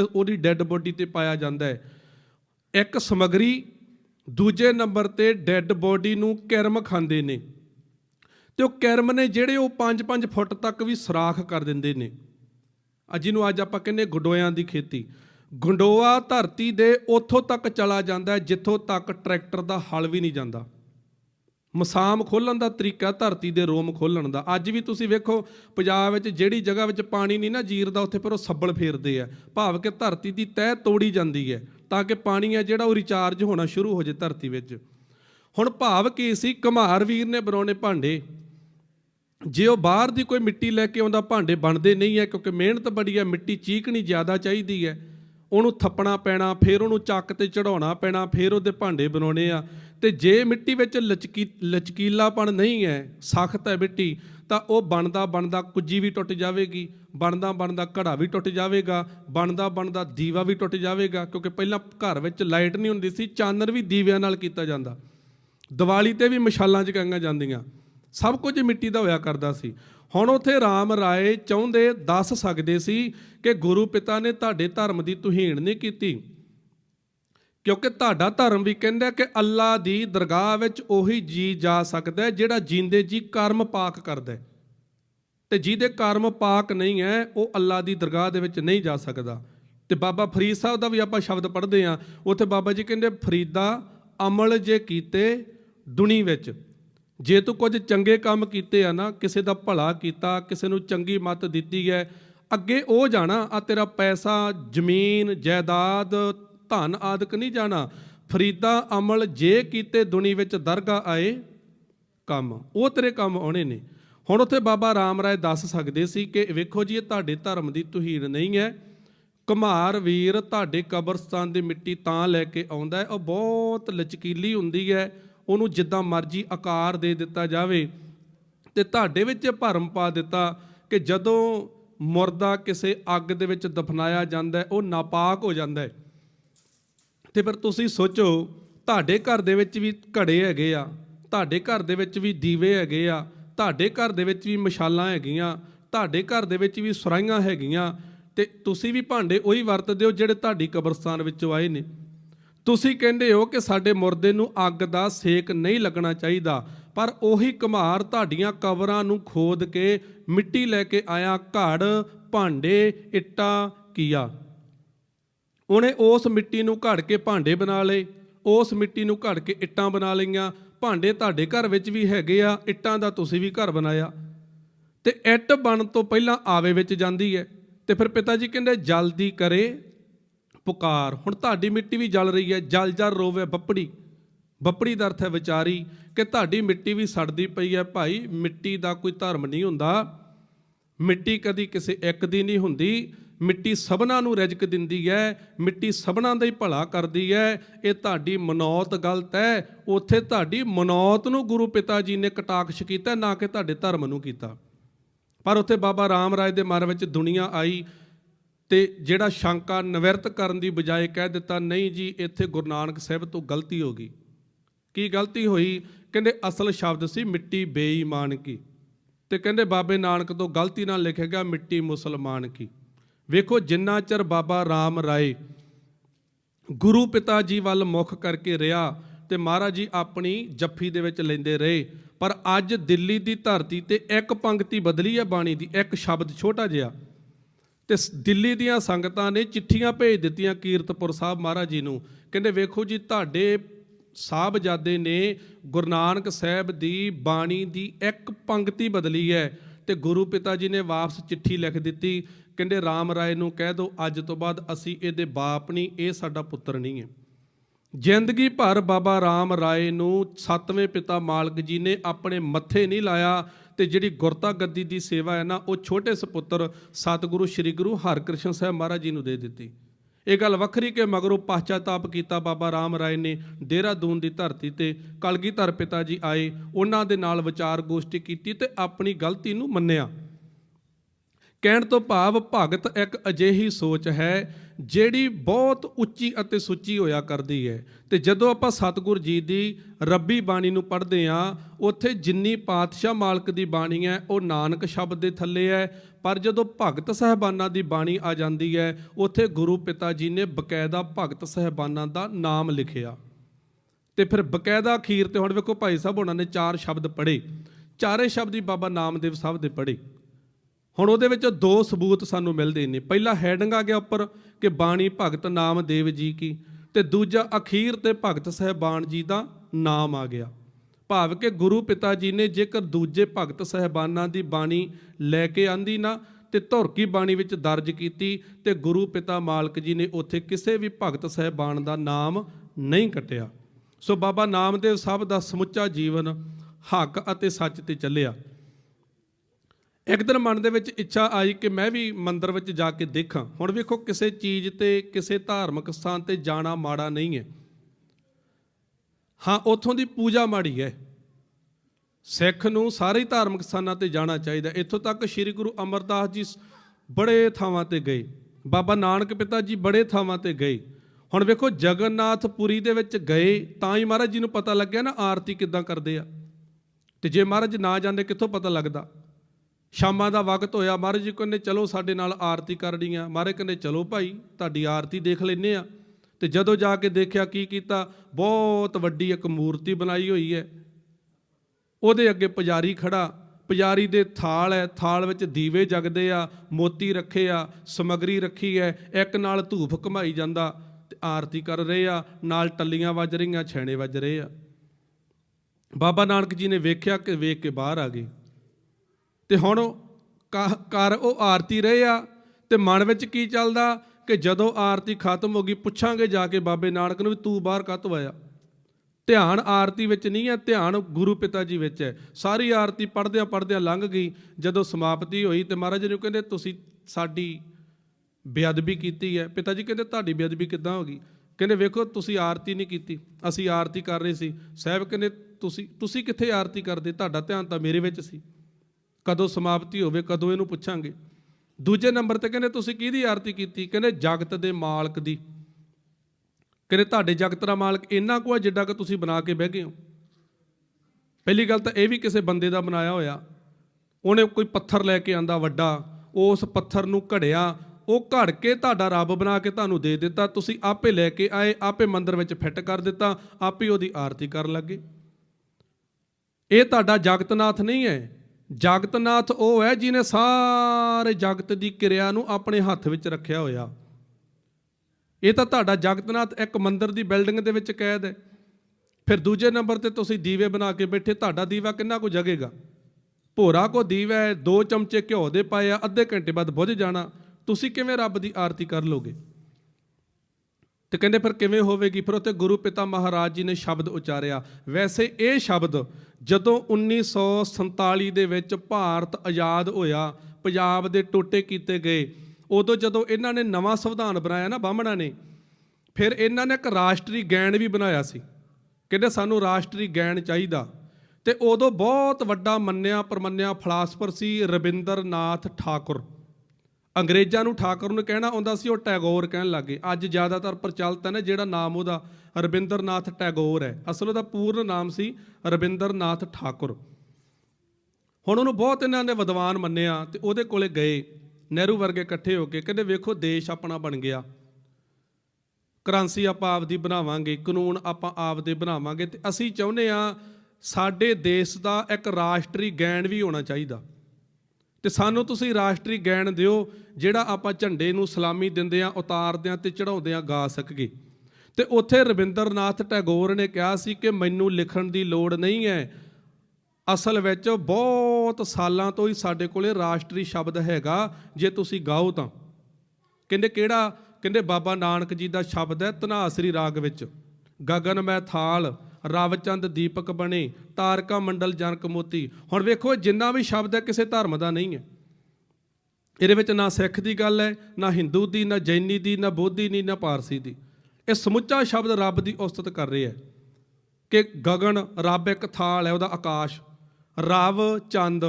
ਉਹਦੀ dead body ਤੇ ਪਾਇਆ ਜਾਂਦਾ ਹੈ। ਇੱਕ ਸਮਗਰੀ ਦੂਜੇ ਨੰਬਰ ਤੇ ਡੈੱਡ ਬੋਡੀ ਨੂੰ ਕਿਰਮ ਖਾਂਦੇ ਨੇ ਤੇ ਉਹ ਕਿਰਮ ਨੇ ਜਿਹੜੇ ਉਹ 5-5 ਫੁੱਟ ਤੱਕ ਵੀ ਸਰਾਖ ਕਰ ਦਿੰਦੇ ਨੇ। ਆ ਜਿਹਨੂੰ ਅੱਜ ਆਪਾਂ ਕਹਿੰਦੇ ਗੰਡੋਇਆਂ ਦੀ ਖੇਤੀ। ਗੰਡੋਆ ਧਰਤੀ ਦੇ ਉੱਥੋਂ ਤੱਕ ਚਲਾ ਜਾਂਦਾ ਜਿੱਥੋਂ ਤੱਕ ਟਰੈਕਟਰ ਦਾ ਹਲ ਵੀ ਨਹੀਂ ਜਾਂਦਾ। ਮਸਾਮ ਖੋਲਣ ਦਾ ਤਰੀਕਾ, ਧਰਤੀ ਦੇ ਰੋਮ ਖੋਲਣ ਦਾ। ਅੱਜ ਵੀ ਤੁਸੀਂ ਵੇਖੋ, ਪੰਜਾਬ ਵਿੱਚ ਜਿਹੜੀ ਜਗ੍ਹਾ ਵਿੱਚ ਪਾਣੀ ਨਹੀਂ ਨਾ ਜੀਰਦਾ, ਉੱਥੇ ਪਰ ਉਹ ਸੱਬਲ ਫੇਰਦੇ ਆ। ਭਾਵ ਕਿ ਧਰਤੀ ਦੀ ਤਹਿ ਤੋੜੀ ਜਾਂਦੀ ਹੈ, ਤਾਂ ਕਿ ਪਾਣੀ ਹੈ ਜਿਹੜਾ ਉਹ ਰਿਚਾਰਜ ਹੋਣਾ ਸ਼ੁਰੂ ਹੋ ਜੇ ਧਰਤੀ ਵਿੱਚ। ਹੁਣ ਭਾਵ ਕੀ ਸੀ ਕੁਮਾਰ ਵੀਰ ਨੇ ਬਣਾਉਣੇ ਭਾਂਡੇ। ਜੇ ਉਹ ਬਾਹਰ ਦੀ ਕੋਈ ਮਿੱਟੀ ਲੈ ਕੇ ਆਉਂਦਾ, ਭਾਂਡੇ ਬਣਦੇ ਨਹੀਂ ਹੈ ਕਿਉਂਕਿ ਮਿਹਨਤ ਬੜੀ ਹੈ ਮਿੱਟੀ ਚੀਕਣੀ ਜ਼ਿਆਦਾ ਚਾਹੀਦੀ ਹੈ। ਉਹਨੂੰ ਥੱਪਣਾ ਪੈਣਾ, ਫਿਰ ਉਹਨੂੰ ਚੱਕ ਤੇ ਚੜਾਉਣਾ ਪੈਣਾ, ਫਿਰ ਉਹਦੇ ਭਾਂਡੇ ਬਣਾਉਣੇ ਆ। ਤੇ ਜੇ ਮਿੱਟੀ ਵਿੱਚ ਲਚਕੀ ਲਚਕੀਲਾਪਣ ਨਹੀਂ ਹੈ, ਸਖਤ ਹੈ ਮਿੱਟੀ, ਤਾਂ ਉਹ ਬਣਦਾ ਬਣਦਾ ਕੁੱਜੀ ਵੀ ਟੁੱਟ ਜਾਵੇਗੀ, ਬਣਦਾ ਬਣਦਾ ਘੜਾ ਵੀ ਟੁੱਟ ਜਾਵੇਗਾ, ਬਣਦਾ ਬਣਦਾ ਦੀਵਾ ਵੀ ਟੁੱਟ ਜਾਵੇਗਾ, ਕਿਉਂਕਿ ਪਹਿਲਾਂ ਘਰ ਵਿੱਚ ਲਾਈਟ ਨਹੀਂ ਹੁੰਦੀ ਸੀ, ਚਾਨਣ ਵੀ ਦੀਵਿਆਂ ਨਾਲ ਕੀਤਾ ਜਾਂਦਾ। ਦੀਵਾਲੀ ਤੇ ਵੀ ਮਸ਼ਾਲਾਂ ਜਗਾਈਆਂ ਜਾਂਦੀਆਂ। ਸਭ ਕੁਝ ਮਿੱਟੀ ਦਾ ਹੋਇਆ ਕਰਦਾ ਸੀ। ਹੁਣ ਉਥੇ RAM ਰਾਏ ਚਾਹੁੰਦੇ, ਦੱਸ ਸਕਦੇ ਸੀ ਕਿ ਗੁਰੂ ਪਿਤਾ ਨੇ ਤੁਹਾਡੇ ਧਰਮ ਦੀ ਤੁਹੀਣ ਨਹੀਂ ਕੀਤੀ। ਕਿਉਂਕਿ ਤੁਹਾਡਾ ਧਰਮ ਵੀ ਕਹਿੰਦਾ ਕਿ ਅੱਲਾ ਦੀ ਦਰਗਾਹ ਵਿੱਚ ਉਹੀ ਜੀ ਜਾ ਸਕਦਾ ਹੈ ਜਿਹੜਾ ਜੀਂਦੇ ਜੀ ਕਰਮ ਪਾਕ ਕਰਦਾ ਹੈ। ਤੇ ਜਿਹਦੇ ਕਰਮ ਪਾਕ ਨਹੀਂ ਹੈ, ਉਹ ਅੱਲਾ ਦੀ ਦਰਗਾਹ ਦੇ ਵਿੱਚ ਨਹੀਂ ਜਾ ਸਕਦਾ। ਤੇ ਬਾਬਾ ਫਰੀਦ ਸਾਹਿਬ ਦਾ ਵੀ ਆਪਾਂ ਸ਼ਬਦ ਪੜ੍ਹਦੇ ਆ ਉੱਥੇ ਬਾਬਾ ਜੀ ਕਹਿੰਦੇ, ਫਰੀਦਾ ਅਮਲ ਜੇ ਕੀਤੇ ਦੁਨੀ ਵਿੱਚ, ਜੇ ਤੂੰ ਕੁਝ ਚੰਗੇ ਕੰਮ ਕੀਤੇ ਆ ਨਾ, ਕਿਸੇ ਦਾ ਭਲਾ ਕੀਤਾ, ਕਿਸੇ ਨੂੰ ਚੰਗੀ ਮੱਤ ਦਿੱਤੀ ਹੈ, ਅੱਗੇ ਉਹ ਜਾਣਾ, ਆ ਤੇਰਾ ਪੈਸਾ, ਜ਼ਮੀਨ, ਜਾਇਦਾਦ ਧਨ ਆਦਿਕ ਨਹੀਂ ਜਾਣਾ। ਫਰੀਦਾ ਅਮਲ ਜੇ ਕੀਤੇ ਦੁਨੀ ਵਿੱਚ ਦਰਗਾਹ ਆਏ, ਕੰਮ। ਉਹ ਤੇਰੇ ਕੰਮ ਆਉਣੇ ਨੇ। ਹੁਣ ਉੱਥੇ ਬਾਬਾ ਰਾਮ ਰਾਏ ਦੱਸ ਸਕਦੇ ਸੀ ਕਿ ਵੇਖੋ ਜੀ, ਇਹ ਤੁਹਾਡੇ ਧਰਮ ਦੀ ਤੁਹੀਨ ਨਹੀਂ ਹੈ। ਕੁਮਾਰ ਵੀਰ ਤੁਹਾਡੇ ਕਬਰਸਤਾਨ ਦੀ ਮਿੱਟੀ ਤਾਂ ਲੈ ਕੇ ਆਉਂਦਾ ਹੈ। ਉਹ ਬਹੁਤ ਲਚਕੀਲੀ ਹੁੰਦੀ ਹੈ। ਉਹਨੂੰ ਜਿੱਦਾਂ ਮਰਜ਼ੀ ਆਕਾਰ ਦੇ ਦਿੱਤਾ ਜਾਵੇ। ਤੇ ਤੁਹਾਡੇ ਵਿੱਚ ਭਰਮ ਪਾ ਦਿੱਤਾ ਕਿ ਜਦੋਂ ਮੁਰਦਾ ਕਿਸੇ ਅੱਗ ਦੇ ਵਿੱਚ ਦਫਨਾਇਆ ਜਾਂਦਾ ਉਹ ਨਾਪਾਕ ਹੋ ਜਾਂਦਾ ਹੈ। ਤੇ ਫਿਰ ਤੁਸੀਂ ਸੋਚੋ, ਤੁਹਾਡੇ ਘਰ ਦੇ ਵਿੱਚ ਵੀ ਘੜੇ ਹੈਗੇ ਆ, ਤੁਹਾਡੇ ਘਰ ਦੇ ਵਿੱਚ ਵੀ ਦੀਵੇ ਹੈਗੇ ਆ, ਤੁਹਾਡੇ ਘਰ ਦੇ ਵਿੱਚ ਵੀ ਮਸ਼ਾਲਾਂ ਹੈਗੀਆਂ, ਤੁਹਾਡੇ ਘਰ ਦੇ ਵਿੱਚ ਵੀ ਸੁਰਾਈਆਂ ਹੈਗੀਆਂ, ਤੇ ਤੁਸੀਂ ਵੀ ਭਾਂਡੇ ਉਹੀ ਵਰਤਦੇ ਹੋ ਜਿਹੜੇ ਤੁਹਾਡੀ ਕਬਰਸਤਾਨ ਵਿੱਚੋਂ ਆਏ ਨੇ। ਤੁਸੀਂ ਕਹਿੰਦੇ ਹੋ ਕਿ ਸਾਡੇ ਮੁਰਦੇ ਨੂੰ ਅੱਗ ਦਾ ਸੇਕ ਨਹੀਂ ਲੱਗਣਾ ਚਾਹੀਦਾ, ਪਰ ਉਹੀ ਕੁਮਾਰ ਤੁਹਾਡੀਆਂ ਕਬਰਾਂ ਨੂੰ ਖੋਦ ਕੇ ਮਿੱਟੀ ਲੈ ਕੇ ਆਇਆ ਘੜ, ਭਾਂਡੇ, ਇੱਟਾਂ, ਕੀਆ। ਉਹਨੇ ਉਸ ਮਿੱਟੀ ਨੂੰ ਘੜ ਕੇ ਭਾਂਡੇ ਬਣਾ ਲਏ, ਉਸ ਮਿੱਟੀ ਨੂੰ ਘੜ ਕੇ ਇੱਟਾਂ ਬਣਾ ਲਈਆਂ। ਭਾਂਡੇ ਤੁਹਾਡੇ ਘਰ ਵਿੱਚ ਵੀ ਹੈਗੇ ਆ, ਇੱਟਾਂ ਦਾ ਤੁਸੀਂ ਵੀ ਘਰ ਬਣਾਇਆ। ਤੇ ਇੱਟ ਬਣ ਤੋਂ ਪਹਿਲਾਂ ਆਵੇ ਵਿੱਚ ਜਾਂਦੀ ਹੈ। ਤੇ ਫਿਰ ਪਿਤਾ ਜੀ ਕਹਿੰਦੇ, ਜਲਦੀ ਕਰੇ ਪੁਕਾਰ। ਹੁਣ ਤੁਹਾਡੀ ਮਿੱਟੀ ਵੀ ਜਲ ਰਹੀ ਹੈ, ਜਲ ਜਲ ਰੋਵੇ ਬੱਪੜੀ। ਬੱਪੜੀ ਦਾ ਅਰਥ ਹੈ ਵਿਚਾਰੀ ਕਿ ਤੁਹਾਡੀ ਮਿੱਟੀ ਵੀ ਸੜਦੀ ਪਈ ਹੈ ਭਾਈ। ਮਿੱਟੀ ਦਾ ਕੋਈ ਧਰਮ ਨਹੀਂ ਹੁੰਦਾ। ਮਿੱਟੀ ਕਦੀ ਕਿਸੇ ਇੱਕ ਦੀ ਨਹੀਂ ਹੁੰਦੀ। ਮਿੱਟੀ ਸਭਨਾਂ ਨੂੰ ਰਿਜ਼ਕ ਦਿੰਦੀ ਹੈ, ਮਿੱਟੀ ਸਭਨਾਂ ਦਾ ਹੀ ਭਲਾ ਕਰਦੀ ਹੈ। ਇਹ ਤੁਹਾਡੀ ਮਨੌਤ ਗਲਤ ਹੈ। ਉੱਥੇ ਤੁਹਾਡੀ ਮਨੌਤ ਨੂੰ ਗੁਰੂ ਪਿਤਾ ਜੀ ਨੇ ਕਟਾਕਸ਼ ਕੀਤਾ, ਨਾ ਕਿ ਤੁਹਾਡੇ ਧਰਮ ਨੂੰ ਕੀਤਾ। ਪਰ ਉੱਥੇ ਬਾਬਾ ਰਾਮ ਰਾਏ ਦੇ ਮਨ ਵਿੱਚ ਦੁਨੀਆ ਆਈ ਤੇ ਜਿਹੜਾ ਸ਼ੰਕਾ ਨਿਵਰਤ ਕਰਨ ਦੀ ਬਜਾਏ ਕਹਿ ਦਿੱਤਾ, ਨਹੀਂ ਜੀ, ਇੱਥੇ ਗੁਰੂ ਨਾਨਕ ਸਾਹਿਬ ਤੋਂ ਗਲਤੀ ਹੋ ਗਈ। ਕੀ ਗਲਤੀ ਹੋਈ? ਕਹਿੰਦੇ, ਅਸਲ ਸ਼ਬਦ ਸੀ ਮਿੱਟੀ ਬੇਈਮਾਨ ਕੀ। ਤੇ ਕਹਿੰਦੇ, ਬਾਬੇ ਨਾਨਕ ਤੋਂ ਗਲਤੀ ਨਾਲ ਲਿਖਿਆ ਗਿਆ, ਮਿੱਟੀ ਮੁਸਲਮਾਨ ਕੀ? ਵੇਖੋ, ਜਿੰਨਾ ਚਿਰ ਬਾਬਾ ਰਾਮ ਰਾਏ ਗੁਰੂ ਪਿਤਾ ਜੀ ਵੱਲ ਮੁਖ ਕਰਕੇ ਰਿਹਾ ਤੇ ਮਹਾਰਾਜ ਜੀ ਆਪਣੀ ਜੱਫੀ ਦੇ ਵਿੱਚ ਲੈਂਦੇ ਰਹੇ, ਪਰ ਅੱਜ ਦਿੱਲੀ ਦੀ ਧਰਤੀ ਤੇ ਇੱਕ ਪੰਕਤੀ ਬਦਲੀ ਹੈ ਬਾਣੀ ਦੀ, ਇੱਕ ਸ਼ਬਦ ਛੋਟਾ ਜਿਹਾ। ਤੇ ਸ- ਦਿੱਲੀ ਦੀਆਂ ਸੰਗਤਾਂ ਨੇ ਚਿੱਠੀਆਂ ਭੇਜ ਦਿੱਤੀਆਂ ਕੀਰਤਪੁਰ ਸਾਹਿਬ ਮਹਾਰਾਜ ਜੀ ਨੂੰ, ਕਹਿੰਦੇ ਵੇਖੋ ਜੀ, ਤੁਹਾਡੇ ਸਾਹਿਬਜ਼ਾਦੇ ਨੇ ਗੁਰੂ ਨਾਨਕ ਸਾਹਿਬ ਦੀ ਬਾਣੀ ਦੀ ਇੱਕ ਪੰਕਤੀ ਬਦਲੀ ਹੈ ਤੇ ਗੁਰੂ ਪਿਤਾ ਜੀ ਨੇ ਵਾਪਸ ਚਿੱਠੀ ਲਿਖ ਦਿੱਤੀ ਕਹਿੰਦੇ, ਰਾਮ ਰਾਏ ਨੂੰ ਕਹਿ ਦਿਓ ਅੱਜ ਤੋਂ ਬਾਅਦ ਅਸੀਂ ਇਹਦੇ ਬਾਪ ਨਹੀਂ, ਇਹ ਸਾਡਾ ਪੁੱਤਰ ਨਹੀਂ ਹੈ। ਜ਼ਿੰਦਗੀ ਭਰ ਬਾਬਾ ਰਾਮ ਰਾਏ ਨੂੰ ਸੱਤਵੇਂ ਪਿਤਾ ਮਾਲਕ ਜੀ ਨੇ ਆਪਣੇ ਮੱਥੇ ਨਹੀਂ ਲਾਇਆ ਤੇ ਜਿਹੜੀ ਗੁਰਤਾ ਗੱਦੀ ਦੀ ਸੇਵਾ ਹੈ ਨਾ, ਉਹ ਛੋਟੇ ਸੁਪੁੱਤਰ ਸਤਿਗੁਰੂ ਸ੍ਰੀ ਗੁਰੂ ਹਰਕ੍ਰਿਸ਼ਨ ਸਾਹਿਬ ਮਹਾਰਾਜ ਜੀ ਨੂੰ ਦੇ ਦਿੱਤੀ। ਇਹ ਗੱਲ ਵੱਖਰੀ ਕਿ ਮਗਰੋਂ ਪਛਤਾਤਾਪ ਕੀਤਾ ਬਾਬਾ ਰਾਮ ਰਾਏ ਨੇ ਦੇਹਰਾਦੂਨ ਦੀ ਧਰਤੀ ਤੇ ਕਲਗੀਧਰ ਪਿਤਾ ਜੀ ਆਏ, ਉਹਨਾਂ ਦੇ ਨਾਲ ਵਿਚਾਰ ਗੋਸ਼ਟੀ ਕੀਤੀ ਤੇ ਆਪਣੀ ਗਲਤੀ ਨੂੰ ਮੰਨਿਆ। ਕਹਿਣ ਤੋਂ ਭਾਵ ਭਗਤ ਇੱਕ ਅਜਿਹੀ ਸੋਚ ਹੈ ਜਿਹੜੀ ਬਹੁਤ ਉੱਚੀ ਅਤੇ ਸੁੱਚੀ ਹੋਇਆ ਕਰਦੀ ਹੈ। ਤੇ ਜਦੋਂ ਆਪਾਂ ਸਤਿਗੁਰ ਜੀ ਦੀ ਰੱਬੀ ਬਾਣੀ ਨੂੰ ਪੜ੍ਹਦੇ ਹਾਂ, ਉੱਥੇ ਜਿੰਨੀ ਪਾਤਸ਼ਾਹ ਮਾਲਕ ਦੀ ਬਾਣੀ ਹੈ, ਉਹ ਨਾਨਕ ਸ਼ਬਦ ਦੇ ਥੱਲੇ ਹੈ। ਪਰ ਜਦੋਂ ਭਗਤ ਸਹਿਬਾਨਾਂ ਦੀ ਬਾਣੀ ਆ ਜਾਂਦੀ ਹੈ, ਉੱਥੇ ਗੁਰੂ ਪਿਤਾ ਜੀ ਨੇ ਬਕਾਇਦਾ ਭਗਤ ਸਹਿਬਾਨਾਂ ਦਾ ਨਾਮ ਲਿਖਿਆ। ਤੇ ਫਿਰ ਬਕਾਇਦਾ ਅਖੀਰ ਤੇ ਹੁਣ ਵੇਖੋ ਭਾਈ ਸਾਹਿਬ, ਉਹਨਾਂ ਨੇ ਚਾਰ ਸ਼ਬਦ ਪੜ੍ਹੇ। ਚਾਰੇ ਸ਼ਬਦ ਹੀ ਬਾਬਾ ਨਾਮਦੇਵ ਸਾਹਿਬ ਦੇ ਪੜ੍ਹੇ। ਹੁਣ ਉਹਦੇ ਵਿੱਚ ਦੋ ਸਬੂਤ ਸਾਨੂੰ ਮਿਲਦੇ ਨੇ। ਪਹਿਲਾ ਹੈਡਿੰਗ ਆ ਗਿਆ ਉੱਪਰ ਕਿ ਬਾਣੀ ਭਗਤ ਨਾਮਦੇਵ ਜੀ ਕੀ ਤੇ ਦੂਜਾ ਅਖੀਰ ਤੇ ਭਗਤ ਸਹਿਬਾਨ ਜੀ ਦਾ ਨਾਮ ਆ ਗਿਆ। ਭਾਵ ਕਿ ਗੁਰੂ ਪਿਤਾ ਜੀ ਨੇ ਜੇਕਰ ਦੂਜੇ ਭਗਤ ਸਹਿਬਾਨਾਂ ਦੀ ਬਾਣੀ ਲੈ ਕੇ ਆਂਦੀ ਨਾ ਤੇ ਧੁਰਕੀ ਬਾਣੀ ਵਿੱਚ ਦਰਜ ਕੀਤੀ ਤੇ ਗੁਰੂ ਪਿਤਾ ਮਾਲਕ ਜੀ ਨੇ ਉੱਥੇ ਕਿਸੇ ਵੀ ਭਗਤ ਸਹਿਬਾਨ ਦਾ ਨਾਮ ਨਹੀਂ ਕੱਟਿਆ। ਸੋ ਬਾਬਾ ਨਾਮਦੇਵ ਸਾਹਿਬ ਦਾ ਸਮੁੱਚਾ ਜੀਵਨ ਹੱਕ ਅਤੇ ਸੱਚ ਤੇ ਚੱਲਿਆ। ਇੱਕ ਦਿਨ ਮਨ ਦੇ ਵਿੱਚ ਇੱਛਾ ਆਈ ਕਿ ਮੈਂ ਵੀ ਮੰਦਿਰ ਵਿੱਚ ਜਾ ਕੇ ਦੇਖਾਂ। ਹੁਣ ਵੇਖੋ, ਕਿਸੇ ਚੀਜ਼ ਤੇ, ਕਿਸੇ ਧਾਰਮਿਕ ਸਥਾਨ ਤੇ ਜਾਣਾ ਮਾੜਾ ਨਹੀਂ ਹੈ। ਹਾਂ, ਉੱਥੋਂ ਦੀ ਪੂਜਾ ਮਾੜੀ ਹੈ। ਸਿੱਖ ਨੂੰ ਸਾਰੇ ਹੀ ਧਾਰਮਿਕ ਸਥਾਨਾਂ ਤੇ ਜਾਣਾ ਚਾਹੀਦਾ। ਇੱਥੋਂ ਤੱਕ ਸ੍ਰੀ ਗੁਰੂ ਅਮਰਦਾਸ ਜੀ ਬੜੇ ਥਾਵਾਂ ਤੇ ਗਏ। ਬਾਬਾ ਨਾਨਕ ਪਿਤਾ ਜੀ ਬੜੇ ਥਾਵਾਂ ਤੇ ਗਏ। ਹੁਣ ਵੇਖੋ, ਜਗਨਨਾਥ ਪੁਰੀ ਦੇ ਵਿੱਚ ਗਏ ਤਾਂ ਹੀ ਮਹਾਰਾਜ ਜੀ ਨੂੰ ਪਤਾ ਲੱਗਿਆ ਨਾ ਆਰਤੀ ਕਿੱਦਾਂ ਕਰਦੇ ਆ। ਤੇ ਜੇ ਮਹਾਰਾਜ ਨਾ ਜਾਂਦੇ, ਕਿੱਥੋਂ ਪਤਾ ਲੱਗਦਾ? ਸ਼ਾਮਾਂ ਦਾ ਵਕਤ ਹੋਇਆ। ਮਹਾਰਾਜ ਜੀ ਕਹਿੰਦੇ, ਚਲੋ ਸਾਡੇ ਨਾਲ ਆਰਤੀ ਕਰਨੀ ਆ ਮਹਾਰਾਜ ਕਹਿੰਦੇ, ਚਲੋ ਭਾਈ, ਤੁਹਾਡੀ ਆਰਤੀ ਦੇਖ ਲੈਨੇ ਆ ਤੇ ਜਦੋਂ ਜਾ ਕੇ ਦੇਖਿਆ ਕੀ ਕੀਤਾ, ਬਹੁਤ ਵੱਡੀ ਇੱਕ ਮੂਰਤੀ ਬਣਾਈ ਹੋਈ ਹੈ। ਉਹਦੇ ਅੱਗੇ ਪੁਜਾਰੀ ਖੜਾ। ਪੁਜਾਰੀ ਦੇ ਥਾਲ ਹੈ। ਥਾਲ ਵਿੱਚ ਦੀਵੇ ਜਗਦੇ ਆ, ਮੋਤੀ ਰੱਖੇ ਆ, ਸਮਗਰੀ ਰੱਖੀ ਹੈ। ਇੱਕ ਨਾਲ ਧੂਫ ਘਮਾਈ ਜਾਂਦਾ ਤੇ ਆਰਤੀ ਕਰ ਰਹੇ ਆ। ਨਾਲ ਟੱਲੀਆਂ ਵੱਜ ਰਹੀਆਂ, ਛੈਣੇ ਵੱਜ ਰਹੇ ਆ। ਬਾਬਾ ਨਾਨਕ ਜੀ ਨੇ ਵੇਖਿਆ ਕਿ ਵੇਖ ਕੇ ਬਾਹਰ ਆ ਗਏ। ਤੇ ਹੁਣ ਕ- ਕਰ ਉਹ ਆਰਤੀ ਰਹੇ ਆ, ਤੇ ਮਨ ਵਿੱਚ ਕੀ ਚੱਲਦਾ ਕਿ ਜਦੋਂ ਆਰਤੀ ਖਤਮ ਹੋ ਗਈ, ਪੁੱਛਾਂਗੇ ਜਾ ਕੇ ਬਾਬੇ ਨਾਨਕ ਨੂੰ ਵੀ ਤੂੰ ਬਾਹਰ ਕਾਹਤੋਂ ਆਇਆ? ਧਿਆਨ ਆਰਤੀ ਵਿੱਚ ਨਹੀਂ ਹੈ, ਧਿਆਨ ਗੁਰੂ ਪਿਤਾ ਜੀ ਵਿੱਚ ਹੈ। ਸਾਰੀ ਆਰਤੀ ਪੜਦਿਆਂ ਪੜਦਿਆਂ ਲੰਘ ਗਈ, ਜਦੋਂ ਸਮਾਪਤੀ ਹੋਈ ਤੇ ਮਹਾਰਾਜ ਜੀ ਨੂੰ ਕਹਿੰਦੇ, ਤੁਸੀਂ ਸਾਡੀ ਬੇਅਦਬੀ ਕੀਤੀ ਹੈ। ਪਿਤਾ ਜੀ ਕਹਿੰਦੇ, ਤੁਹਾਡੀ ਬੇਅਦਬੀ ਕਿੱਦਾਂ ਹੋ ਗਈ? ਕਹਿੰਦੇ, ਵੇਖੋ, ਤੁਸੀਂ ਆਰਤੀ ਨਹੀਂ ਕੀਤੀ। ਅਸੀਂ ਆਰਤੀ ਕਰ ਰਹੇ ਸੀ। ਸਾਹਿਬ ਕਹਿੰਦੇ, ਤੁਸੀਂ ਤੁਸੀਂ ਕਿੱਥੇ ਆਰਤੀ ਕਰਦੇ? ਤੁਹਾਡਾ ਧਿਆਨ ਤਾਂ ਮੇਰੇ ਵਿੱਚ ਸੀ। ਕਦੋਂ ਸਮਾਪਤੀ ਹੋਵੇ, ਕਦੋਂ ਇਹਨੂੰ ਪੁੱਛਾਂਗੇ। ਦੂਜੇ ਨੰਬਰ ਤੇ ਕਹਿੰਦੇ, ਤੁਸੀਂ ਕਿਹਦੀ ਆਰਤੀ ਕੀਤੀ? ਕਹਿੰਦੇ, ਜਗਤ ਦੇ ਮਾਲਕ ਦੀ। ਕਹਿੰਦੇ, ਤੁਹਾਡੇ ਜਗਤ ਦਾ ਮਾਲਕ ਇੰਨਾ ਕੁ ਹੈ ਜਿੱਡਾ ਕਿ ਤੁਸੀਂ ਬਣਾ ਕੇ ਬਹਿ ਗਏ ਹੋ। ਪਹਿਲੀ ਗੱਲ ਤਾਂ ਇਹ ਵੀ ਕਿਸੇ ਬੰਦੇ ਦਾ ਬਣਾਇਆ ਹੋਇਆ। ਉਹਨੇ ਕੋਈ ਪੱਥਰ ਲੈ ਕੇ ਆਂਦਾ ਵੱਡਾ, ਉਸ ਪੱਥਰ ਨੂੰ ਘੜਿਆ, ਉਹ ਘੜ ਕੇ ਤੁਹਾਡਾ ਰੱਬ ਬਣਾ ਕੇ ਤੁਹਾਨੂੰ ਦੇ ਦਿੱਤਾ, ਤੁਸੀਂ ਆਪੇ ਲੈ ਕੇ ਆਏ, ਆਪੇ ਮੰਦਰ ਵਿੱਚ ਫਿੱਟ ਕਰ ਦਿੱਤਾ, ਆਪੇ ਉਹਦੀ ਆਰਤੀ ਕਰਨ ਲੱਗੇ। ਇਹ ਤੁਹਾਡਾ ਜਗਤਨਾਥ ਨਹੀਂ ਹੈ। ਜਗਤਨਾਥ ਉਹ ਹੈ ਜਿਹਨੇ ਸਾਰੇ ਜਗਤ ਦੀ ਕਿਰਿਆ ਨੂੰ ਆਪਣੇ ਹੱਥ ਵਿੱਚ ਰੱਖਿਆ ਹੋਇਆ। ਇਹ ਤਾਂ ਤੁਹਾਡਾ ਜਗਤਨਾਥ ਇੱਕ ਮੰਦਿਰ ਦੀ ਬਿਲਡਿੰਗ ਦੇ ਵਿੱਚ ਕੈਦ ਹੈ। ਫਿਰ ਦੂਜੇ ਨੰਬਰ ਤੇ ਤੁਸੀਂ ਦੀਵੇ ਬਣਾ ਕੇ ਬੈਠੇ, ਤੁਹਾਡਾ ਦੀਵਾ ਕਿੰਨਾ ਕੁ ਜਗੇਗਾ? ਭੋਰਾ ਕੋ ਦੀਵਾ ਹੈ, ਦੋ ਚਮਚੇ ਘਿਓ ਦੇ ਪਾਏ ਆ, ਅੱਧੇ ਘੰਟੇ ਬਾਅਦ ਬੁਝ ਜਾਣਾ। ਤੁਸੀਂ ਕਿਵੇਂ ਰੱਬ ਦੀ ਆਰਤੀ ਕਰ ਲੋਗੇ? ਤੇ ਕਹਿੰਦੇ, ਫਿਰ ਕਿਵੇਂ ਹੋਵੇਗੀ? ਫਿਰ ਉੱਥੇ ਗੁਰੂ ਪਿਤਾ ਮਹਾਰਾਜ ਜੀ ਨੇ ਸ਼ਬਦ ਉਚਾਰਿਆ। ਵੈਸੇ ਇਹ ਸ਼ਬਦ ਜਦੋਂ 1947 ਦੇ ਵਿੱਚ ਭਾਰਤ ਆਜ਼ਾਦ ਹੋਇਆ, ਪੰਜਾਬ ਦੇ ਟੋਟੇ ਕੀਤੇ ਗਏ, ਉਦੋਂ ਜਦੋਂ ਇਹਨਾਂ ਨੇ ਨਵਾਂ ਸੰਵਿਧਾਨ ਬਣਾਇਆ ਨਾ ਬਾਹਮਣਾ ਨੇ, ਫਿਰ ਇਹਨਾਂ ਨੇ ਇੱਕ ਰਾਸ਼ਟਰੀ ਗੈਣ ਵੀ ਬਣਾਇਆ ਸੀ। ਕਹਿੰਦੇ ਸਾਨੂੰ ਰਾਸ਼ਟਰੀ ਗੈਣ ਚਾਹੀਦਾ। ਤੇ ਉਦੋਂ ਬਹੁਤ ਵੱਡਾ ਮੰਨਿਆ ਪਰਮੰਨਿਆ ਫਲਾਸਫਰ ਸੀ ਰਵਿੰਦਰਨਾਥ ਠਾਕੁਰ। ਅੰਗਰੇਜ਼ਾਂ ਨੂੰ ਠਾਕੁਰ ਨੂੰ ਕਹਿਣਾ ਆਉਂਦਾ ਸੀ, ਉਹ ਟੈਗੋਰ ਕਹਿਣ ਲੱਗੇ ਅੱਜ ਜ਼ਿਆਦਾਤਰ ਪ੍ਰਚਲਿਤ ਹੈ ਨਾ, ਜਿਹੜਾ ਨਾਮ ਉਹਦਾ ਰਵਿੰਦਰਨਾਥ ਟੈਗੋਰ ਹੈ। ਅਸਲ ਉਹਦਾ ਪੂਰਨ ਨਾਮ ਸੀ ਰਵਿੰਦਰਨਾਥ ਠਾਕੁਰ। ਹੁਣ ਉਹਨੂੰ ਬਹੁਤ ਇਹਨਾਂ ਨੇ ਵਿਦਵਾਨ ਮੰਨਿਆ ਤੇ ਉਹਦੇ ਕੋਲੇ ਗਏ, ਨਹਿਰੂ ਵਰਗੇ ਇਕੱਠੇ ਹੋ ਕੇ, ਕਹਿੰਦੇ ਵੇਖੋ ਦੇਸ਼ ਆਪਣਾ ਬਣ ਗਿਆ। ਕਰੰਸੀ ਆਪਾਂ ਆਪਦੀ ਬਣਾਵਾਂਗੇ, ਕਾਨੂੰਨ ਆਪਾਂ ਆਪਦੇ ਬਣਾਵਾਂਗੇ ਤੇ ਅਸੀਂ ਚਾਹੁੰਦੇ ਆ ਸਾਡੇ ਦੇਸ਼ ਦਾ ਇੱਕ ਰਾਸ਼ਟਰੀ ਗੈਣ ਵੀ ਹੋਣਾ ਚਾਹੀਦਾ। ਤੇ ਸਾਨੂੰ ਤੁਸੀਂ ਰਾਸ਼ਟਰੀ ਗੈਣ ਦਿਓ, ਜਿਹੜਾ ਆਪਾਂ ਝੰਡੇ ਨੂੰ ਸਲਾਮੀ ਦਿੰਦੇ ਆ ਉਤਾਰਦੇ ਆ ਤੇ ਚੜਾਉਂਦੇ ਆ ਗਾ ਸਕੀਏ। ਤੇ ਉੱਥੇ ਰਵਿੰਦਰਨਾਥ ਟੈਗੋਰ ਨੇ ਕਿਹਾ ਸੀ ਕਿ ਮੈਨੂੰ ਲਿਖਣ ਦੀ ਲੋੜ ਨਹੀਂ ਹੈ। ਅਸਲ ਵਿੱਚ ਬਹੁਤ ਸਾਲਾਂ ਤੋਂ ਹੀ ਸਾਡੇ ਕੋਲੇ ਰਾਸ਼ਟਰੀ ਸ਼ਬਦ ਹੈਗਾ, ਜੇ ਤੁਸੀਂ ਗਾਓ ਤਾਂ। ਕਹਿੰਦੇ ਕਿਹੜਾ? ਕਹਿੰਦੇ ਬਾਬਾ ਨਾਨਕ ਜੀ ਦਾ ਸ਼ਬਦ ਹੈ ਧਨਾਸਰੀ ਰਾਗ ਵਿੱਚ। ਗਗਨ ਮੈਂ ਥਾਲ ਰਵਚੰਦ ਦੀਪਕ ਬਣੇ, ਤਾਰਕਾ ਮੰਡਲ ਜਨਕ ਮੋਤੀ। ਹੁਣ ਵੇਖੋ ਜਿੰਨਾ ਵੀ ਸ਼ਬਦ ਹੈ, ਕਿਸੇ ਧਰਮ ਦਾ ਨਹੀਂ ਹੈ। ਇਹਦੇ ਵਿੱਚ ਨਾ ਸਿੱਖ ਦੀ ਗੱਲ ਹੈ, ਨਾ ਹਿੰਦੂ ਦੀ, ਨਾ ਜੈਨੀ ਦੀ, ਨਾ ਬੋਧੀ ਦੀ, ਨਾ ਪਾਰਸੀ ਦੀ। ਇਹ ਸਮੁੱਚਾ ਸ਼ਬਦ ਰੱਬ ਦੀ ਉਸਤਤ ਕਰ ਰਿਹਾ ਹੈ ਕਿ ਗਗਨ ਰੱਬ ਇੱਕ ਥਾਲ ਹੈ, ਉਹਦਾ ਆਕਾਸ਼। ਰਾਵ ਚੰਦ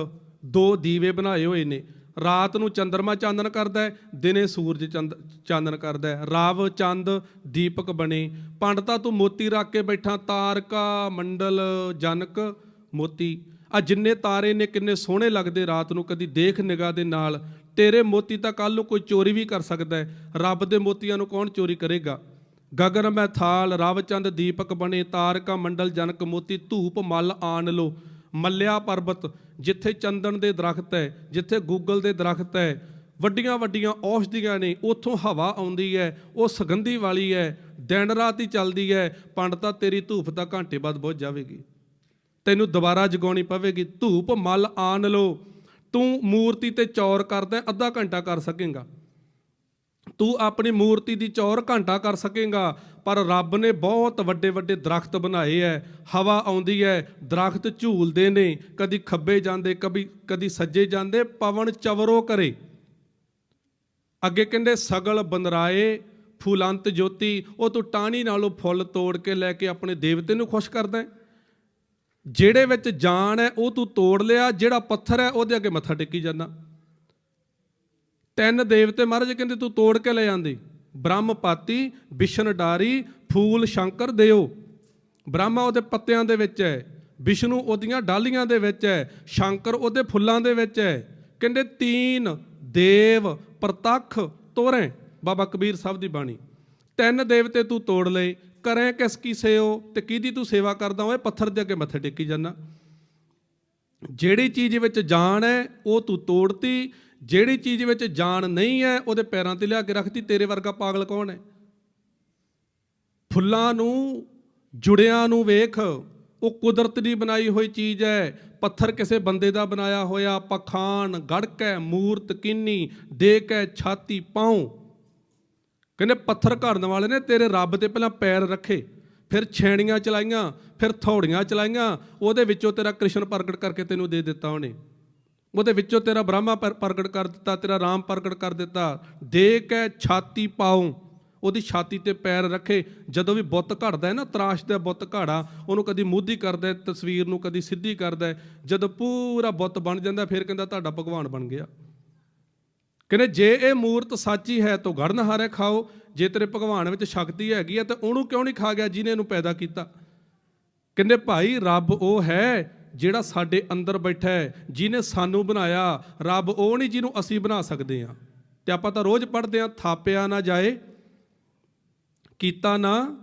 ਦੋ ਦੀਵੇ ਬਣਾਏ ਹੋਏ ਨੇ। ਰਾਤ ਨੂੰ ਚੰਦਰਮਾ ਚਾਂਦਨ ਕਰਦਾ ਹੈ, ਦਿਨੇ ਸੂਰਜ ਚੰਦ, ਚਾਨਣ ਕਰਦਾ ਹੈ। ਰਵ ਚੰਦ ਦੀਪਕ ਬਣੇ। ਪੰਡਤਾ ਤੂੰ ਮੋਤੀ ਰੱਖ ਕੇ ਬੈਠਾ, ਤਾਰਕਾ ਮੰਡਲ ਜਨਕ ਮੋਤੀ। ਆ ਜਿੰਨੇ ਤਾਰੇ ਨੇ, ਕਿੰਨੇ ਸੋਹਣੇ ਲੱਗਦੇ ਰਾਤ ਨੂੰ, ਕਦੀ ਦੇਖ ਨਿਗਾਹ ਦੇ ਨਾਲ। ਤੇਰੇ ਮੋਤੀ ਤਾਂ ਕੱਲ ਨੂੰ ਕੋਈ ਚੋਰੀ ਵੀ ਕਰ ਸਕਦਾ ਹੈ। ਰੱਬ ਦੇ ਮੋਤੀਆਂ ਨੂੰ ਕੌਣ ਚੋਰੀ ਕਰੇਗਾ? ਗਗਨ ਮੈਂ ਥਾਲ, ਰਵ ਚੰਦ ਦੀਪਕ ਬਣੇ, ਤਾਰਕਾ ਮੰਡਲ ਜਨਕ ਮੋਤੀ, ਧੂਪ ਮਲ ਆਣ ਲੋ ਮੱਲਿਆ ਪਰਬਤ ਜਿੱਥੇ ਚੰਦਨ ਦੇ ਦਰਖਤ ਹੈ, ਜਿੱਥੇ ਗੂਗਲ ਦੇ ਦਰਖਤ ਹੈ, ਵੱਡੀਆਂ ਵੱਡੀਆਂ ਔਸ਼ਧੀਆਂ ਨੇ, ਉੱਥੋਂ ਹਵਾ ਆਉਂਦੀ ਹੈ, ਉਹ ਸੁਗੰਧੀ ਵਾਲੀ ਹੈ, ਦਿਨ ਰਾਤ ਹੀ ਚੱਲਦੀ ਹੈ ਪੰਡਤਾ ਤੇਰੀ ਧੂਪ ਤਾਂ ਘੰਟੇ ਬਾਅਦ ਬੁੱਝ ਜਾਵੇਗੀ। ਤੈਨੂੰ ਦੁਬਾਰਾ ਜਗਾਉਣੀ ਪਵੇਗੀ। ਧੂਪ ਮਲ ਆਣ ਲੋ ਤੂੰ ਮੂਰਤੀ ਤੇ ਚੌਰ ਕਰਦਾ, ਅੱਧਾ ਘੰਟਾ ਕਰ ਸਕੇਗਾ। ਤੂੰ ਆਪਣੀ ਮੂਰਤੀ ਦੀ ਚੌਰ ਘੰਟਾ ਕਰ ਸਕੇਗਾ, ਪਰ ਰੱਬ ਨੇ ਬਹੁਤ ਵੱਡੇ ਵੱਡੇ ਦਰਖਤ ਬਣਾਏ ਐ। ਹਵਾ ਆਉਂਦੀ ਐ, ਦਰਖਤ ਝੂਲਦੇ ਨੇ, ਕਦੀ ਖੱਬੇ ਜਾਂਦੇ ਕਦੀ ਕਦੀ ਸੱਜੇ ਜਾਂਦੇ, ਪਵਨ ਚਵਰੋ ਕਰੇ। ਅੱਗੇ ਕਹਿੰਦੇ, ਸਗਲ ਬਨਰਾਏ ਫੁਲੰਤ ਜੋਤੀ, ਉਹ ਤੂੰ ਟਾਹਣੀ ਨਾਲੋਂ ਫੁੱਲ ਤੋੜ ਕੇ ਲੈ ਕੇ ਆਪਣੇ ਦੇਵਤੇ ਨੂੰ ਖੁਸ਼ ਕਰਦਾ ਜਿਹੜੇ ਵਿੱਚ ਜਾਨ ਹੈ ਉਹ ਤੂੰ ਤੋੜ ਲਿਆ, ਜਿਹੜਾ ਪੱਥਰ ਹੈ ਉਹਦੇ ਅੱਗੇ ਮੱਥਾ ਟੇਕੀ ਜਾਂਦਾ। ਤਿੰਨ ਦੇਵਤੇ ਮਹਾਰਾਜ ਕਹਿੰਦੇ, ਤੂੰ ਤੋੜ ਕੇ ਲੈ ਜਾਂਦੀ ਬ੍ਰਹਮਪਾਤੀ ਵਿਸ਼ਨ ਡਾਰੀ ਫੂਲ ਸ਼ੰਕਰ ਦਿਓ। ਬ੍ਰਹਮਾ ਉਹਦੇ ਪੱਤਿਆਂ ਦੇ ਵਿੱਚ ਹੈ ਵਿਸ਼ਨੂੰ ਉਹਦੀਆਂ ਡਾਲੀਆਂ ਦੇ ਵਿੱਚ ਹੈ, ਸ਼ੰਕਰ ਉਹਦੇ ਫੁੱਲਾਂ ਦੇ ਵਿੱਚ ਹੈ। ਕਹਿੰਦੇ, ਤੀਨ ਦੇਵ ਪ੍ਰਤੱਖ ਤੋਰੇ। ਬਾਬਾ ਕਬੀਰ ਸਾਹਿਬ ਦੀ ਬਾਣੀ। ਤਿੰਨ ਦੇਵਤੇ ਤੂੰ ਤੋੜ ਲਏ, ਕਰੇ ਕਿਸ ਕੀ ਸੇਓ ਤੇ ਕਿਹਦੀ ਤੂੰ ਸੇਵਾ ਕਰਦਾ ਓਏ ਪੱਥਰ ਦੇ ਅੱਗੇ ਮੱਥੇ ਟੇਕੀ ਜਾਂਦਾ ਜਿਹੜੀ ਚੀਜ਼ ਵਿੱਚ ਜਾਨ ਹੈ, ਉਹ ਤੂੰ ਤੋੜਤੀ। ਜਿਹੜੀ ਚੀਜ਼ ਵਿੱਚ ਜਾਨ ਨਹੀਂ ਹੈ, ਉਹਦੇ ਪੈਰਾਂ ਤੇ ਲਿਆ ਕੇ ਰੱਖਦੀ ਤੇਰੇ ਵਰਗਾ ਪਾਗਲ ਕੌਣ ਹੈ? ਫੁੱਲਾਂ ਨੂੰ, ਜੁੜਿਆਂ ਨੂੰ ਵੇਖ, ਉਹ ਕੁਦਰਤ ਦੀ ਬਣਾਈ ਹੋਈ ਚੀਜ਼ ਹੈ। ਪੱਥਰ ਕਿਸੇ ਬੰਦੇ ਦਾ ਬਣਾਇਆ ਹੋਇਆ, ਪਖਾਨ ਗੜਕੈ ਮੂਰਤ, ਕਿੰਨੀ, ਦੇਕੈ ਛਾਤੀ, ਪਾਉ। ਕਹਿੰਦੇ ਪੱਥਰ ਘੜਨ ਵਾਲੇ ਨੇ, ਤੇਰੇ ਰੱਬ ਤੇ ਪਹਿਲਾਂ ਪੈਰ ਰੱਖੇ, ਫਿਰ ਛੇਣੀਆਂ ਚਲਾਈਆਂ, ਫਿਰ ਥੌੜੀਆਂ ਚਲਾਈਆਂ, ਉਹਦੇ ਵਿੱਚੋਂ ਤੇਰਾ ਕ੍ਰਿਸ਼ਨ ਪ੍ਰਗਟ ਕਰਕੇ ਤੈਨੂੰ ਦੇ ਦਿੱਤਾ ਉਹਨੇ। ਉਹਦੇ ਵਿੱਚੋਂ ਤੇਰਾ ਬ੍ਰਹਮਾ ਪਰ- ਪ੍ਰਗਟ ਕਰ ਦਿੱਤਾ, ਤੇਰਾ ਰਾਮ ਪ੍ਰਗਟ ਕਰ ਦਿੱਤਾ। ਦੇ ਕੇ ਛਾਤੀ ਪਾਉ, ਉਹਦੀ ਛਾਤੀ ਤੇ ਪੈਰ ਰੱਖੇ। ਜਦੋਂ ਵੀ ਬੁੱਤ ਘੜਦਾ ਹੈ ਨਾ, ਤਰਾਸ਼ ਦਾ ਬੁੱਤ ਘਾੜਾ, ਉਹਨੂੰ ਕਦੀ ਮੂਧੀ ਕਰਦਾ ਤਸਵੀਰ ਨੂੰ ਕਦੀ ਸਿੱਧੀ ਕਰਦਾ ਜਦੋਂ ਪੂਰਾ ਬੁੱਤ ਬਣ ਜਾਂਦਾ, ਫਿਰ ਕਹਿੰਦਾ ਤੁਹਾਡਾ ਭਗਵਾਨ ਬਣ ਗਿਆ। ਕਹਿੰਦੇ, ਜੇ ਇਹ ਮੂਰਤ ਸੱਚੀ ਹੈ, ਤਾਂ ਗੜਨਹਾਰੇ ਖਾਓ। ਜੇ ਤੇਰੇ ਭਗਵਾਨ ਵਿੱਚ ਸ਼ਕਤੀ ਹੈਗੀ ਹੈ, ਤਾਂ ਉਹਨੂੰ ਕਿਉਂ ਨਹੀਂ ਖਾ ਗਿਆ, ਜਿਹਨੇ ਇਹਨੂੰ ਪੈਦਾ ਕੀਤਾ? ਕਹਿੰਦੇ, ਭਾਈ, ਰੱਬ ਉਹ ਹੈ ਜਿਹੜਾ ਸਾਡੇ ਅੰਦਰ ਬੈਠਾ ਹੈ, ਜਿਹਨੇ ਸਾਨੂੰ ਬਣਾਇਆ, ਰੱਬ ਉਹ ਨਹੀਂ ਜਿਹਨੂੰ ਅਸੀਂ ਬਣਾ ਸਕਦੇ ਹਾਂ। ਤੇ ਆਪਾਂ ਤਾਂ ਰੋਜ਼ ਪੜ੍ਹਦੇ ਹਾਂ, ਥਾਪਿਆ ਨਾ ਜਾਏ, ਕੀਤਾ ਨਾ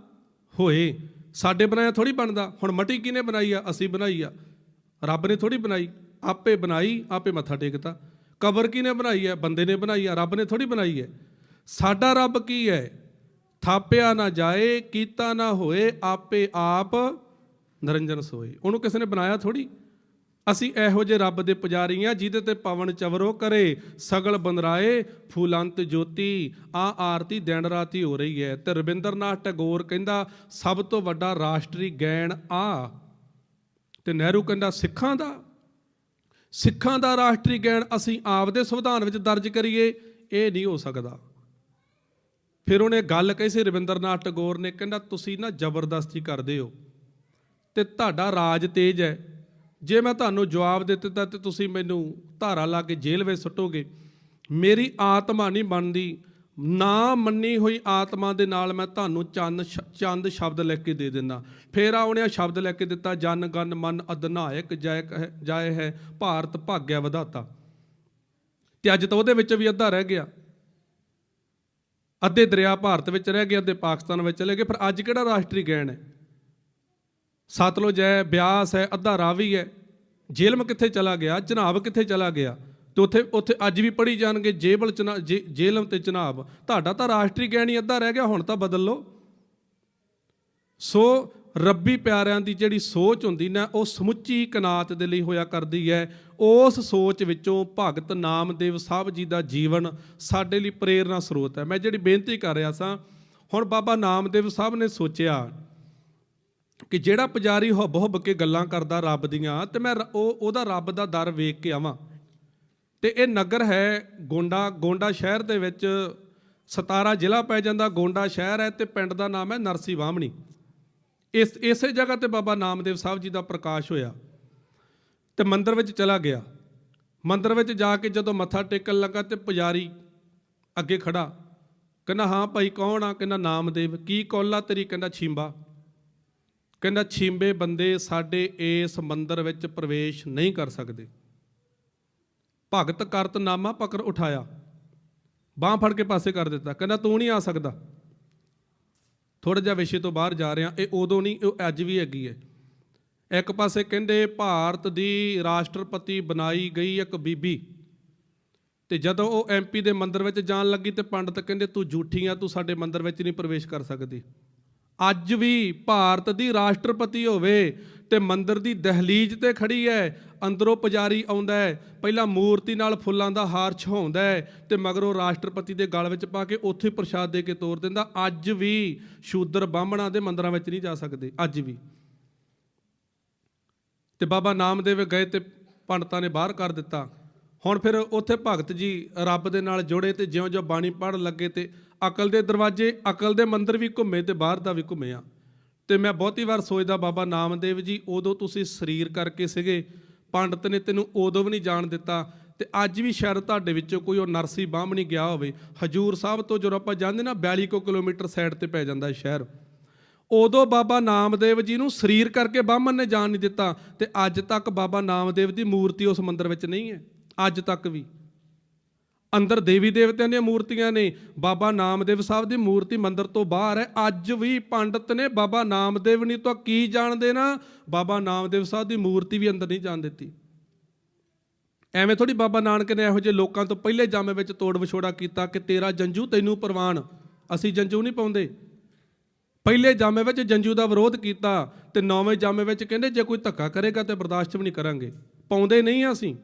ਹੋਏ। ਸਾਡੇ ਬਣਾਇਆ ਥੋੜੀ ਬਣਦਾ। ਹੁਣ ਮਟੀ ਕਿਹਨੇ ਬਣਾਈ ਆ? ਅਸੀਂ ਬਣਾਈ ਆ। ਰੱਬ ਨੇ ਥੋੜੀ ਬਣਾਈ। ਆਪੇ ਬਣਾਈ, ਆਪੇ ਮੱਥਾ ਟੇਕਤਾ। ਕਬਰ ਕਿਹਨੇ ਬਣਾਈ ਹੈ? ਬੰਦੇ ਨੇ ਬਣਾਈ ਆ। ਰੱਬ ਨੇ ਥੋੜੀ ਬਣਾਈ ਹੈ। ਸਾਡਾ ਰੱਬ ਕੀ ਹੈ? ਥਾਪਿਆ ਨਾ ਜਾਏ, ਕੀਤਾ ਨਾ ਹੋਏ, ਆਪੇ ਆਪ ਨਿਰੰਜਨ ਸੋਏ ਉਹਨੂੰ ਕਿਸੇ ਨੇ ਬਣਾਇਆ ਥੋੜੀ ਅਸੀਂ ਇਹੋ ਜਿਹੇ ਰੱਬ ਦੇ ਪੁਜਾਰੀ ਆ ਜਿਹਦੇ ਤੇ ਪਵਨ ਚਵਰੋ ਕਰੇ, ਸਗਲ ਬੰਦਰਾਏ, ਫੂਲੰਤ ਜੋਤੀ, ਆ ਆਰਤੀ ਦਿਨ ਰਾਤੀ ਹੋ ਰਹੀ ਹੈ। ਤੇ ਰਵਿੰਦਰਨਾਥ ਟੈਗੋਰ ਕਹਿੰਦਾ, ਸਭ ਤੋਂ ਵੱਡਾ ਰਾਸ਼ਟਰੀ ਗੈਣ ਆ। ਤੇ ਨਹਿਰੂ ਕਹਿੰਦਾ, ਸਿੱਖਾਂ ਦਾ? ਸਿੱਖਾਂ ਦਾ ਰਾਸ਼ਟਰੀ ਗੈਣ ਅਸੀਂ ਆਪਦੇ ਸੰਵਿਧਾਨ ਵਿੱਚ ਦਰਜ ਕਰੀਏ, ਇਹ ਨਹੀਂ ਹੋ ਸਕਦਾ। ਫਿਰ ਉਹਨੇ ਗੱਲ ਕਹੀ ਸੀ, ਰਵਿੰਦਰਨਾਥ ਟੈਗੋਰ ਨੇ, ਕਹਿੰਦਾ, ਤੁਸੀਂ ਨਾ ਜ਼ਬਰਦਸਤੀ ਕਰਦੇ ਹੋ। ਤੇ ਤੁਹਾਡਾ ਰਾਜ ਤੇਜ ਹੈ। ਜੇ ਮੈਂ ਤੁਹਾਨੂੰ ਜਵਾਬ ਦੇ ਦਿੱਤਾ ਤੇ ਤੁਸੀਂ ਮੈਨੂੰ ਧਾਰਾ ਲਾ ਕੇ ਜੇਲ੍ਹ ਵਿੱਚ ਸੁੱਟੋਗੇ। ਮੇਰੀ ਆਤਮਾ ਨਹੀਂ ਬਣਦੀ। ਨਾ ਮੰਨੀ ਹੋਈ ਆਤਮਾ ਦੇ ਨਾਲ ਮੈਂ ਤੁਹਾਨੂੰ ਚੰਦ ਸ਼- ਚੰਦ ਸ਼ਬਦ ਲਿਖ ਕੇ ਦੇ ਦਿੰਦਾ। ਫੇਰ ਆ ਉਹਨੇ ਆਹ ਸ਼ਬਦ ਲਿਖ ਕੇ ਦਿੱਤਾ, ਜਨ, ਗਨ, ਮਨ, ਅਧਨਾਇਕ ਜੈ ਹੈ ਜਾਇ ਹੈ, ਭਾਰਤ ਭਾਗਿਆ ਵਧਾਤਾ। ਤੇ ਅੱਜ ਤਾਂ ਉਹਦੇ ਵਿੱਚ ਵੀ ਅੱਧਾ ਰਹਿ ਗਿਆ। ਅੱਧੇ ਦਰਿਆ ਭਾਰਤ ਵਿੱਚ ਰਹਿ ਗਏ ਅੱਧੇ ਪਾਕਿਸਤਾਨ ਵਿੱਚ ਚਲੇ ਗਏ। ਪਰ ਅੱਜ ਕਿਹੜਾ ਰਾਸ਼ਟਰੀ ਗੈਣ ਹੈ? ਸਤਲੁਜ ਹੈ, ਬਿਆਸ ਹੈ, ਅੱਧਾ ਰਾਵੀ ਹੈ। ਜੇਲਮ ਕਿੱਥੇ ਚਲਾ ਗਿਆ? ਚਨਾਬ ਕਿੱਥੇ ਚਲਾ ਗਿਆ? ਤੇ ਉੱਥੇ ਉੱਥੇ ਅੱਜ ਵੀ ਪੜੀ ਜਾਣਗੇ, ਜੇਬਲ ਚਨਾ, ਜੇ- ਜੇਲਮ ਤੇ ਚਨਾਬ ਤੁਹਾਡਾ ਤਾਂ ਰਾਸ਼ਟਰੀ ਗਹਿਣੀ ਅੱਧਾ ਰਹਿ ਗਿਆ, ਹੁਣ ਤਾਂ ਬਦਲ ਲਓ। ਸੋ ਰੱਬੀ ਪਿਆਰਿਆਂ ਦੀ ਜਿਹੜੀ ਸੋਚ ਹੁੰਦੀ ਨਾ, ਉਹ ਸਮੁੱਚੀ ਕਨਾਤ ਦੇ ਲਈ ਹੋਇਆ ਕਰਦੀ ਹੈ। ਉਸ ਸੋਚ ਵਿੱਚੋਂ ਭਗਤ ਨਾਮਦੇਵ ਸਾਹਿਬ ਜੀ ਦਾ ਜੀਵਨ ਸਾਡੇ ਲਈ ਪ੍ਰੇਰਨਾ ਸਰੋਤ ਹੈ। ਮੈਂ ਜਿਹੜੀ ਬੇਨਤੀ ਕਰ ਰਿਹਾ ਸਾਂ, ਹੁਣ ਬਾਬਾ ਨਾਮਦੇਵ ਸਾਹਿਬ ਨੇ ਸੋਚਿਆ ਕਿ ਜਿਹੜਾ ਪੁਜਾਰੀ ਹੁੱਬ ਹੁੱਬ ਕੇ ਗੱਲਾਂ ਕਰਦਾ ਰੱਬ ਦੀਆਂ, ਤੇ ਮੈਂ ਰ- ਉਹ, ਉਹਦਾ ਰੱਬ ਦਾ ਦਰ ਵੇਖ ਕੇ ਆਵਾਂ। ਤੇ ਇਹ ਨਗਰ ਹੈ ਗੋਂਡਾ ਗੋਂਡਾ ਸ਼ਹਿਰ ਦੇ ਵਿੱਚ 17 ਜ਼ਿਲ੍ਹਾ ਪੈ ਜਾਂਦਾ, ਗੋਂਡਾ ਸ਼ਹਿਰ ਹੈ ਤੇ ਪਿੰਡ ਦਾ ਨਾਮ ਹੈ ਨਰਸੀ ਵਾਹਮਣੀ ਇਸ, ਇਸੇ ਜਗ੍ਹਾ ਤੇ ਬਾਬਾ ਨਾਮਦੇਵ ਸਾਹਿਬ ਜੀ ਦਾ ਪ੍ਰਕਾਸ਼ ਹੋਇਆ। ਤੇ ਮੰਦਰ ਵਿੱਚ ਚਲਾ ਗਿਆ। ਮੰਦਰ ਵਿੱਚ ਜਾ ਕੇ ਜਦੋਂ ਮੱਥਾ ਟੇਕਣ ਲੱਗਾ ਤੇ ਪੁਜਾਰੀ ਅੱਗੇ ਖੜਾ। ਕਹਿੰਦਾ, ਹਾਂ ਭਾਈ, ਕੌਣ ਆ? ਕਹਿੰਦਾ, ਨਾਮਦੇਵ। ਕੀ ਕੌਲਾ ਤੇਰੀ? ਕਹਿੰਦਾ, ਛਿੰਬਾ। ਕਹਿੰਦਾ ਛਿੰਬੇ ਬੰਦੇ ਸਾਡੇ ਇਸ ਮੰਦਰ ਵਿੱਚ ਪ੍ਰਵੇਸ਼ ਨਹੀਂ ਕਰ ਸਕਦੇ। ਭਗਤ ਕਰਤ ਨਾਮਾ ਪਕੜ ਉਠਾਇਆ। ਬਾਹ ਫੜ ਕੇ ਪਾਸੇ ਕਰ ਦਿੱਤਾ। ਕਹਿੰਦਾ ਤੂੰ ਨਹੀਂ ਆ ਸਕਦਾ। ਥੋੜਾ ਜਿਹਾ ਵਿਸ਼ੇ ਤੋਂ ਬਾਹਰ ਜਾ ਰਿਹਾ। ਇਹ ਉਦੋਂ ਨਹੀਂ, ਇਹ ਅੱਜ ਵੀ ਹੈਗੀ ਹੈ। ਇੱਕ ਪਾਸੇ ਕਹਿੰਦੇ ਭਾਰਤ ਦੀ ਰਾਸ਼ਟਰਪਤੀ ਬਣਾਈ ਗਈ ਇੱਕ ਬੀਬੀ। ਤੇ ਜਦੋਂ ਉਹ ਐਮਪੀ ਦੇ ਮੰਦਰ ਵਿੱਚ ਜਾਣ ਲੱਗੀ ਤੇ ਪੰਡਤ ਕਹਿੰਦੇ ਤੂੰ ਝੂਠੀ ਆ, ਤੂੰ ਸਾਡੇ ਮੰਦਰ ਵਿੱਚ ਨਹੀਂ ਪ੍ਰਵੇਸ਼ ਕਰ ਸਕਦੀ। ਅੱਜ ਵੀ ਭਾਰਤ ਦੀ ਰਾਸ਼ਟਰਪਤੀ ਹੋਵੇ ਤੇ ਮੰਦਰ ਦੀ ਦਹਲੀਜ਼ ਤੇ ਖੜੀ ਹੈ ਅੰਦਰੋਂ ਪੁਜਾਰੀ ਆਉਂਦਾ ਹੈ ਪਹਿਲਾਂ ਮੂਰਤੀ ਨਾਲ ਫੁੱਲਾਂ ਦਾ ਹਾਰ ਛਹਾਉਂਦਾ ਹੈ ਤੇ ਮਗਰੋਂ ਰਾਸ਼ਟਰਪਤੀ ਦੇ ਗਲ ਵਿੱਚ ਪਾ ਕੇ ਉੱਥੇ ਪ੍ਰਸ਼ਾਦ ਦੇ ਕੇ ਤੋਰ ਦਿੰਦਾ। ਅੱਜ ਵੀ ਸ਼ੂਦਰ ਬਾਹਮਣਾਂ ਦੇ ਮੰਦਰਾਂ ਵਿੱਚ ਨਹੀਂ ਜਾ ਸਕਦੇ, ਅੱਜ ਵੀ। ਤੇ ਬਾਬਾ ਨਾਮਦੇਵ ਗਏ ਤੇ ਪੰਡਤਾਂ ਨੇ ਬਾਹਰ ਕਰ ਦਿੱਤਾ। ਹੁਣ ਫਿਰ ਉੱਥੇ ਭਗਤ ਜੀ ਰੱਬ ਦੇ ਨਾਲ ਜੁੜੇ ਤੇ ਜਿਉਂ-ਜਿਉਂ ਬਾਣੀ ਪੜ੍ਹਨ ਲੱਗੇ ਤੇ ਅਕਲ ਦੇ ਦਰਵਾਜ਼ੇ, ਅਕਲ ਦੇ ਮੰਦਰ ਵੀ ਘੁੰਮੇ ਤੇ ਬਾਹਰ ਦਾ ਵੀ ਘੁੰਮਿਆ ਤੇ ਮੈਂ ਬਹੁਤੀ ਵਾਰ ਸੋਚਦਾ, ਬਾਬਾ ਨਾਮਦੇਵ ਜੀ, ਉਦੋਂ ਤੁਸੀਂ ਸਰੀਰ ਕਰਕੇ ਸੀਗੇ, ਪੰਡਤ ਨੇ ਤੈਨੂੰ ਉਦੋਂ ਵੀ ਨਹੀਂ ਜਾਣ ਦਿੱਤਾ ਤੇ ਅੱਜ ਵੀ ਸ਼ਾਇਦ ਤੁਹਾਡੇ ਵਿੱਚੋਂ ਕੋਈ ਉਹ ਨਰਸੀ ਬਾਹਮਣੀ ਗਿਆ ਹੋਵੇ। ਹਜੂਰ ਸਾਹਿਬ ਤੋਂ ਜਦੋਂ ਆਪਾਂ ਜਾਂਦੇ ਨਾ 42 ਕੁ ਕਿਲੋਮੀਟਰ ਸਾਈਡ ਤੇ ਪੈ ਜਾਂਦਾ ਸ਼ਹਿਰ। ਉਦੋਂ ਬਾਬਾ ਨਾਮਦੇਵ ਜੀ ਨੂੰ ਸਰੀਰ ਕਰਕੇ ਬਾਹਮਣ ਨੇ ਜਾਣ ਨਹੀਂ ਦਿੱਤਾ ਤੇ ਅੱਜ ਤੱਕ ਬਾਬਾ ਨਾਮਦੇਵ ਦੀ ਮੂਰਤੀ ਉਸ ਮੰਦਿਰ ਵਿੱਚ ਨਹੀਂ ਹੈ। ਅੱਜ ਤੱਕ ਵੀ। ਅੰਦਰ ਦੇਵੀ ਦੇਵਤਿਆਂ ਦੀਆਂ ਮੂਰਤੀਆਂ ਨੇ, ਬਾਬਾ ਨਾਮਦੇਵ ਸਾਹਿਬ ਦੀ ਮੂਰਤੀ ਮੰਦਰ ਤੋਂ ਬਾਹਰ ਹੈ। ਅੱਜ ਵੀ ਪੰਡਤ ਨੇ ਬਾਬਾ ਨਾਮਦੇਵ ਨਹੀਂ ਤਾਂ ਕੀ ਜਾਣਦੇ ਨਾ ਬਾਬਾ ਨਾਮਦੇਵ ਸਾਹਿਬ ਦੀ ਮੂਰਤੀ ਵੀ ਅੰਦਰ ਨਹੀਂ ਜਾਣ ਦਿੱਤੀ। ਐਵੇਂ ਥੋੜੀ ਬਾਬਾ ਨਾਨਕ ਨੇ ਇਹੋ ਜਿਹੇ ਲੋਕਾਂ ਤੋਂ ਪਹਿਲੇ ਜਾਮੇ ਵਿੱਚ ਤੋੜ ਵਿਛੋੜਾ ਕੀਤਾ ਕਿ ਤੇਰਾ ਜੰਜੂ ਤੈਨੂੰ ਪ੍ਰਵਾਨ। ਅਸੀਂ ਜੰਜੂ ਨਹੀਂ ਪਾਉਂਦੇ। ਪਹਿਲੇ ਜਾਮੇ ਵਿੱਚ ਜੰਜੂ ਦਾ ਵਿਰੋਧ ਕੀਤਾ ਤੇ ਨੌਵੇਂ ਜਾਮੇ ਵਿੱਚ ਕਹਿੰਦੇ ਜੇ ਕੋਈ ਧੱਕਾ ਕਰੇਗਾ ਤੇ ਬਰਦਾਸ਼ਤ ਵੀ ਨਹੀਂ ਕਰਾਂਗੇ। ਪਾਉਂਦੇ ਨਹੀਂ ਹਾਂ ਅਸੀਂ।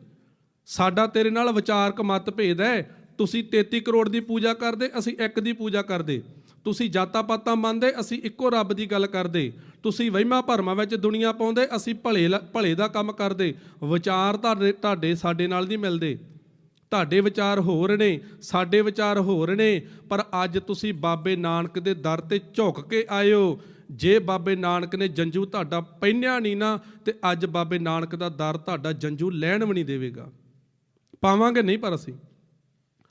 ਸਾਡਾ ਤੇਰੇ ਨਾਲ ਵਿਚਾਰਕ ਮਤਭੇਦ ਹੈ। ਤੁਸੀਂ 33 ਕਰੋੜ ਦੀ ਪੂਜਾ ਕਰਦੇ, ਅਸੀਂ ਇੱਕ ਦੀ ਪੂਜਾ ਕਰਦੇ। ਤੁਸੀਂ ਜਾਤਾਂ ਪਾਤਾਂ ਮੰਨਦੇ, ਅਸੀਂ ਇੱਕੋ ਰੱਬ ਦੀ ਗੱਲ ਕਰਦੇ। ਤੁਸੀਂ ਵਹਿਮਾਂ ਭਰਮਾਂ ਵਿੱਚ ਦੁਨੀਆ ਪਾਉਂਦੇ, ਅਸੀਂ ਭਲੇ ਲ- ਭਲੇ ਦਾ ਕੰਮ ਕਰਦੇ। ਵਿਚਾਰ ਤੁਹਾਡੇ ਤੁਹਾਡੇ ਸਾਡੇ ਨਾਲ ਨਹੀਂ ਮਿਲਦੇ। ਤੁਹਾਡੇ ਵਿਚਾਰ ਹੋਰ ਨੇ, ਸਾਡੇ ਵਿਚਾਰ ਹੋਰ ਨੇ, ਪਰ ਅੱਜ ਤੁਸੀਂ ਬਾਬੇ ਨਾਨਕ ਦੇ ਦਰ ਤੇ ਝੁਕ ਕੇ ਆਇਓ। ਜੇ ਬਾਬੇ ਨਾਨਕ ਨੇ ਜੰਜੂ ਤੁਹਾਡਾ ਪਹਿਨਿਆ ਨਹੀਂ ਨਾ, ਤੇ ਅੱਜ ਬਾਬੇ ਨਾਨਕ ਦਾ ਦਰ ਤੁਹਾਡਾ ਜੰਜੂ ਲੈਣ ਵੀ ਨਹੀਂ ਦੇਵੇਗਾ। ਪਾਵਾਂਗੇ ਨਹੀਂ ਪਰ ਅਸੀਂ।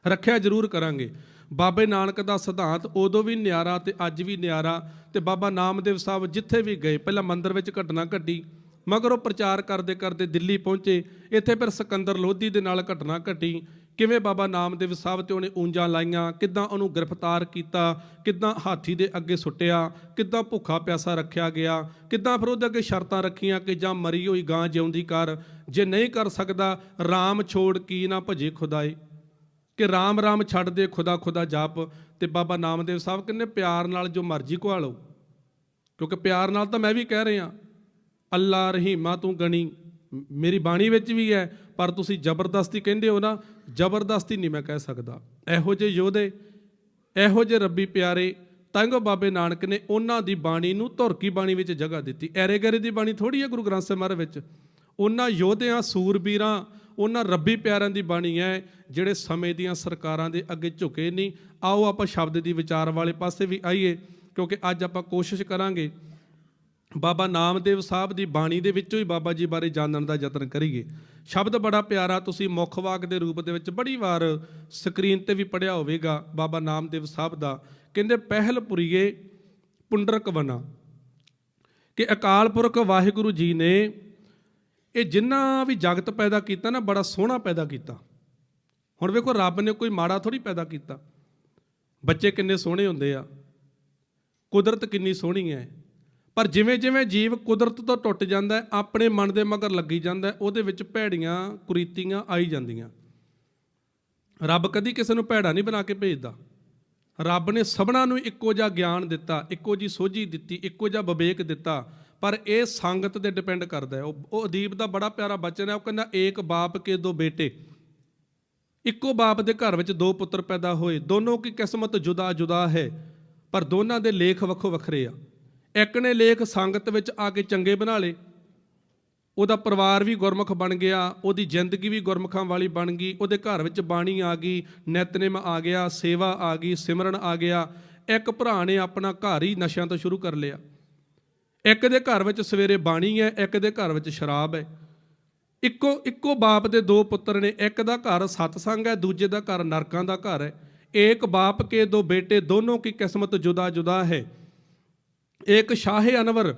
ਰੱਖਿਆ ਜ਼ਰੂਰ ਕਰਾਂਗੇ। ਬਾਬੇ ਨਾਨਕ ਦਾ ਸਿਧਾਂਤ ਉਦੋਂ ਵੀ ਨਿਆਰਾ ਤੇ ਅੱਜ ਵੀ ਨਿਆਰਾ ਤੇ ਬਾਬਾ ਨਾਮਦੇਵ ਸਾਹਿਬ ਜਿੱਥੇ ਵੀ ਗਏ, ਪਹਿਲਾਂ ਮੰਦਿਰ ਵਿੱਚ ਘਟਨਾ ਘਟੀ, ਮਗਰ ਉਹ ਪ੍ਰਚਾਰ ਕਰਦੇ ਕਰਦੇ ਦਿੱਲੀ ਪਹੁੰਚੇ, ਇੱਥੇ ਫਿਰ ਸਿਕੰਦਰ ਲੋਧੀ ਦੇ ਨਾਲ ਘਟਨਾ ਘਟੀ। ਕਿਵੇਂ ਬਾਬਾ ਨਾਮਦੇਵ ਸਾਹਿਬ ਤੇ ਉਹਨੇ ਉਂਜਾਂ ਲਾਈਆਂ, ਕਿੱਦਾਂ ਉਹਨੂੰ ਗ੍ਰਿਫਤਾਰ ਕੀਤਾ, ਕਿੱਦਾਂ ਹਾਥੀ ਦੇ ਅੱਗੇ ਸੁੱਟਿਆ, ਕਿੱਦਾਂ ਭੁੱਖਾ ਪਿਆਸਾ ਰੱਖਿਆ ਗਿਆ, ਕਿੱਦਾਂ ਫਿਰ ਉਹਦੇ ਅੱਗੇ ਸ਼ਰਤਾਂ ਰੱਖੀਆਂ ਕਿ ਜਾਂ ਮਰੀ ਹੋਈ ਗਾਂ ਜਿਉਂਦੀ ਕਰ, ਜੇ ਨਹੀਂ ਕਰ ਸਕਦਾ RAM ਛੋੜ ਕੀ ਨਾ ਭਜੇ ਖੁਦਾਏ ਕਿ ਰਾਮ ਰਾਮ ਛੱਡ ਦੇ ਖੁਦਾ ਖੁਦਾ ਜਾਪ, ਤੇ ਬਾਬਾ ਨਾਮਦੇਵ ਸਾਹਿਬ ਕਹਿੰਦੇ ਪਿਆਰ ਨਾਲ ਜੋ ਮਰਜ਼ੀ ਕਹਾ ਕਿਉਂਕਿ ਪਿਆਰ ਨਾਲ ਤਾਂ ਮੈਂ ਵੀ ਕਹਿ ਰਿਹਾ, ਅੱਲਾ ਰਹੀਮਾ ਤੂੰ ਗਣੀ, ਮੇਰੀ ਬਾਣੀ ਵਿੱਚ ਵੀ ਹੈ ਪਰ ਤੁਸੀਂ ਜ਼ਬਰਦਸਤੀ ਕਹਿੰਦੇ ਹੋ ਨਾ, ਜ਼ਬਰਦਸਤੀ ਨਹੀਂ ਮੈਂ ਕਹਿ ਸਕਦਾ। ਇਹੋ ਜਿਹੇ ਯੋਧੇ, ਇਹੋ ਜਿਹੇ ਰੱਬੀ ਪਿਆਰੇ ਤਾਂਗੋ ਬਾਬੇ ਨਾਨਕ ਨੇ ਉਹਨਾਂ ਦੀ ਬਾਣੀ ਨੂੰ ਧੁਰਕੀ ਬਾਣੀ ਵਿੱਚ ਜਗ੍ਹਾ ਦਿੱਤੀ। ਐਰੇ ਗੈਰੇ ਦੀ ਬਾਣੀ ਥੋੜੀ ਹੈ ਗੁਰੂ ਗ੍ਰੰਥ ਸਾਹਿਬ ਮਹਾਰਾਜ ਵਿੱਚ। ਉਹਨਾਂ ਯੋਧਿਆਂ, ਸੂਰਬੀਰਾਂ, ਉਹਨਾਂ ਰੱਬੀ ਪਿਆਰਿਆਂ ਦੀ ਬਾਣੀ ਹੈ, ਜਿਹੜੇ ਸਮੇਂ ਦੀਆਂ ਸਰਕਾਰਾਂ ਦੇ ਅੱਗੇ ਝੁਕੇ ਨਹੀਂ। ਆਓ ਆਪਾਂ ਸ਼ਬਦ ਦੀ ਵਿਚਾਰ ਵਾਲੇ ਪਾਸੇ ਵੀ ਆਈਏ, ਕਿਉਂਕਿ ਅੱਜ ਆਪਾਂ ਕੋਸ਼ਿਸ਼ ਕਰਾਂਗੇ ਬਾਬਾ ਨਾਮਦੇਵ ਸਾਹਿਬ ਦੀ ਬਾਣੀ ਦੇ ਵਿੱਚੋਂ ਹੀ ਬਾਬਾ ਜੀ ਬਾਰੇ ਜਾਣਨ ਦਾ ਯਤਨ ਕਰੀਏ। ਸ਼ਬਦ ਬੜਾ ਪਿਆਰਾ, ਤੁਸੀਂ ਮੁੱਖ ਵਾਕ ਦੇ ਰੂਪ ਦੇ ਵਿੱਚ ਬੜੀ ਵਾਰ ਸਕਰੀਨ ਤੇ ਵੀ ਪੜਿਆ ਹੋਵੇਗਾ ਬਾਬਾ ਨਾਮਦੇਵ ਸਾਹਿਬ ਦਾ। ਕਹਿੰਦੇ, ਪਹਿਲ ਪੁਰੀਏ ਪੁੰਡਰਕ ਵਨਾ। ਕਿ ਅਕਾਲ ਪੁਰਖ ਵਾਹਿਗੁਰੂ ਜੀ ਨੇ ਇਹ ਜਿੰਨਾ ਵੀ ਜਗਤ ਪੈਦਾ ਕੀਤਾ ਨਾ, ਬੜਾ ਸੋਹਣਾ ਪੈਦਾ ਕੀਤਾ। ਹੁਣ ਵੇਖੋ, ਰੱਬ ਨੇ ਕੋਈ ਮਾੜਾ ਥੋੜੀ ਪੈਦਾ ਕੀਤਾ। ਬੱਚੇ ਕਿੰਨੇ ਸੋਹਣੇ ਹੁੰਦੇ ਆ। ਕੁਦਰਤ ਕਿੰਨੀ ਸੋਹਣੀ ਹੈ। ਪਰ ਜਿਵੇਂ ਜਿਵੇਂ ਜੀਵ ਕੁਦਰਤ ਤੋਂ ਟੁੱਟ ਜਾਂਦਾ ਹੈ, ਆਪਣੇ ਮਨ ਦੇ ਮਗਰ ਲੱਗੀ ਜਾਂਦਾ ਹੈ, ਉਹਦੇ ਵਿੱਚ ਭੈੜੀਆਂ ਕੁਰੀਤੀਆਂ ਆਈ ਜਾਂਦੀਆਂ। ਰੱਬ ਕਦੀ ਕਿਸੇ ਨੂੰ ਭੈੜਾ ਨਹੀਂ ਬਣਾ ਕੇ ਭੇਜਦਾ। ਰੱਬ ਨੇ ਸਭਨਾਂ ਨੂੰ ਇੱਕੋ ਜਿਹਾ ਗਿਆਨ ਦਿੱਤਾ, ਇੱਕੋ ਜੀ ਸੋਝੀ ਦਿੱਤੀ, ਇੱਕੋ ਜਿਹਾ ਵਿਵੇਕ ਦਿੱਤਾ, ਪਰ ਇਹ ਸੰਗਤ ਤੇ ਡਿਪੈਂਡ ਕਰਦਾ ਹੈ। ਉਹ ਉਹ ਅਦੀਪ ਦਾ ਬੜਾ ਪਿਆਰਾ ਬਚਨ ਹੈ, ਉਹ ਕਹਿੰਦਾ, ਏਕ ਬਾਪ ਕੇ ਦੋ ਬੇਟੇ। ਇੱਕੋ ਬਾਪ ਦੇ ਘਰ ਵਿੱਚ ਦੋ ਪੁੱਤਰ ਪੈਦਾ ਹੋਏ। ਦੋਨੋਂ ਕੀ ਕਿਸਮਤ ਜੁਦਾ ਜੁਦਾ ਹੈ, ਪਰ ਦੋਨਾਂ ਦੇ ਲੇਖ ਵੱਖੋ ਵੱਖਰੇ ਆ। ਇੱਕ ਨੇ ਲੇਖ ਸੰਗਤ ਵਿੱਚ ਆ ਕੇ ਚੰਗੇ ਬਣਾ ਲਏ। ਉਹਦਾ ਪਰਿਵਾਰ ਵੀ ਗੁਰਮੁਖ ਬਣ ਗਿਆ, ਉਹਦੀ ਜ਼ਿੰਦਗੀ ਵੀ ਗੁਰਮੁਖਾਂ ਵਾਲੀ ਬਣ ਗਈ, ਉਹਦੇ ਘਰ ਵਿੱਚ ਬਾਣੀ ਆ ਗਈ, ਨਿਤਨੇਮ ਆ ਗਿਆ, ਸੇਵਾ ਆ ਗਈ, ਸਿਮਰਨ ਆ ਗਿਆ। ਇੱਕ ਭਰਾ ਨੇ ਆਪਣਾ ਘਰ ਹੀ ਨਸ਼ਿਆਂ ਤੋਂ ਸ਼ੁਰੂ ਕਰ ਲਿਆ। ਇੱਕ ਦੇ ਘਰ ਵਿੱਚ ਸਵੇਰੇ ਬਾਣੀ ਹੈ, ਇੱਕ ਦੇ ਘਰ ਵਿੱਚ ਸ਼ਰਾਬ ਹੈ। ਇੱਕੋ ਇੱਕੋ ਬਾਪ ਦੇ ਦੋ ਪੁੱਤਰ ਨੇ, ਇੱਕ ਦਾ ਘਰ ਸਤਸੰਗ ਹੈ, ਦੂਜੇ ਦਾ ਘਰ ਨਰਕਾਂ ਦਾ ਘਰ ਹੈ। ਏਕ ਬਾਪ ਕੇ ਦੋ ਬੇਟੇ, ਦੋਨੋਂ ਕੀ ਕਿਸਮਤ ਜੁਦਾ ਜੁਦਾ ਹੈ? ਇੱਕ ਸ਼ਾਹ ਅਨਵਰ,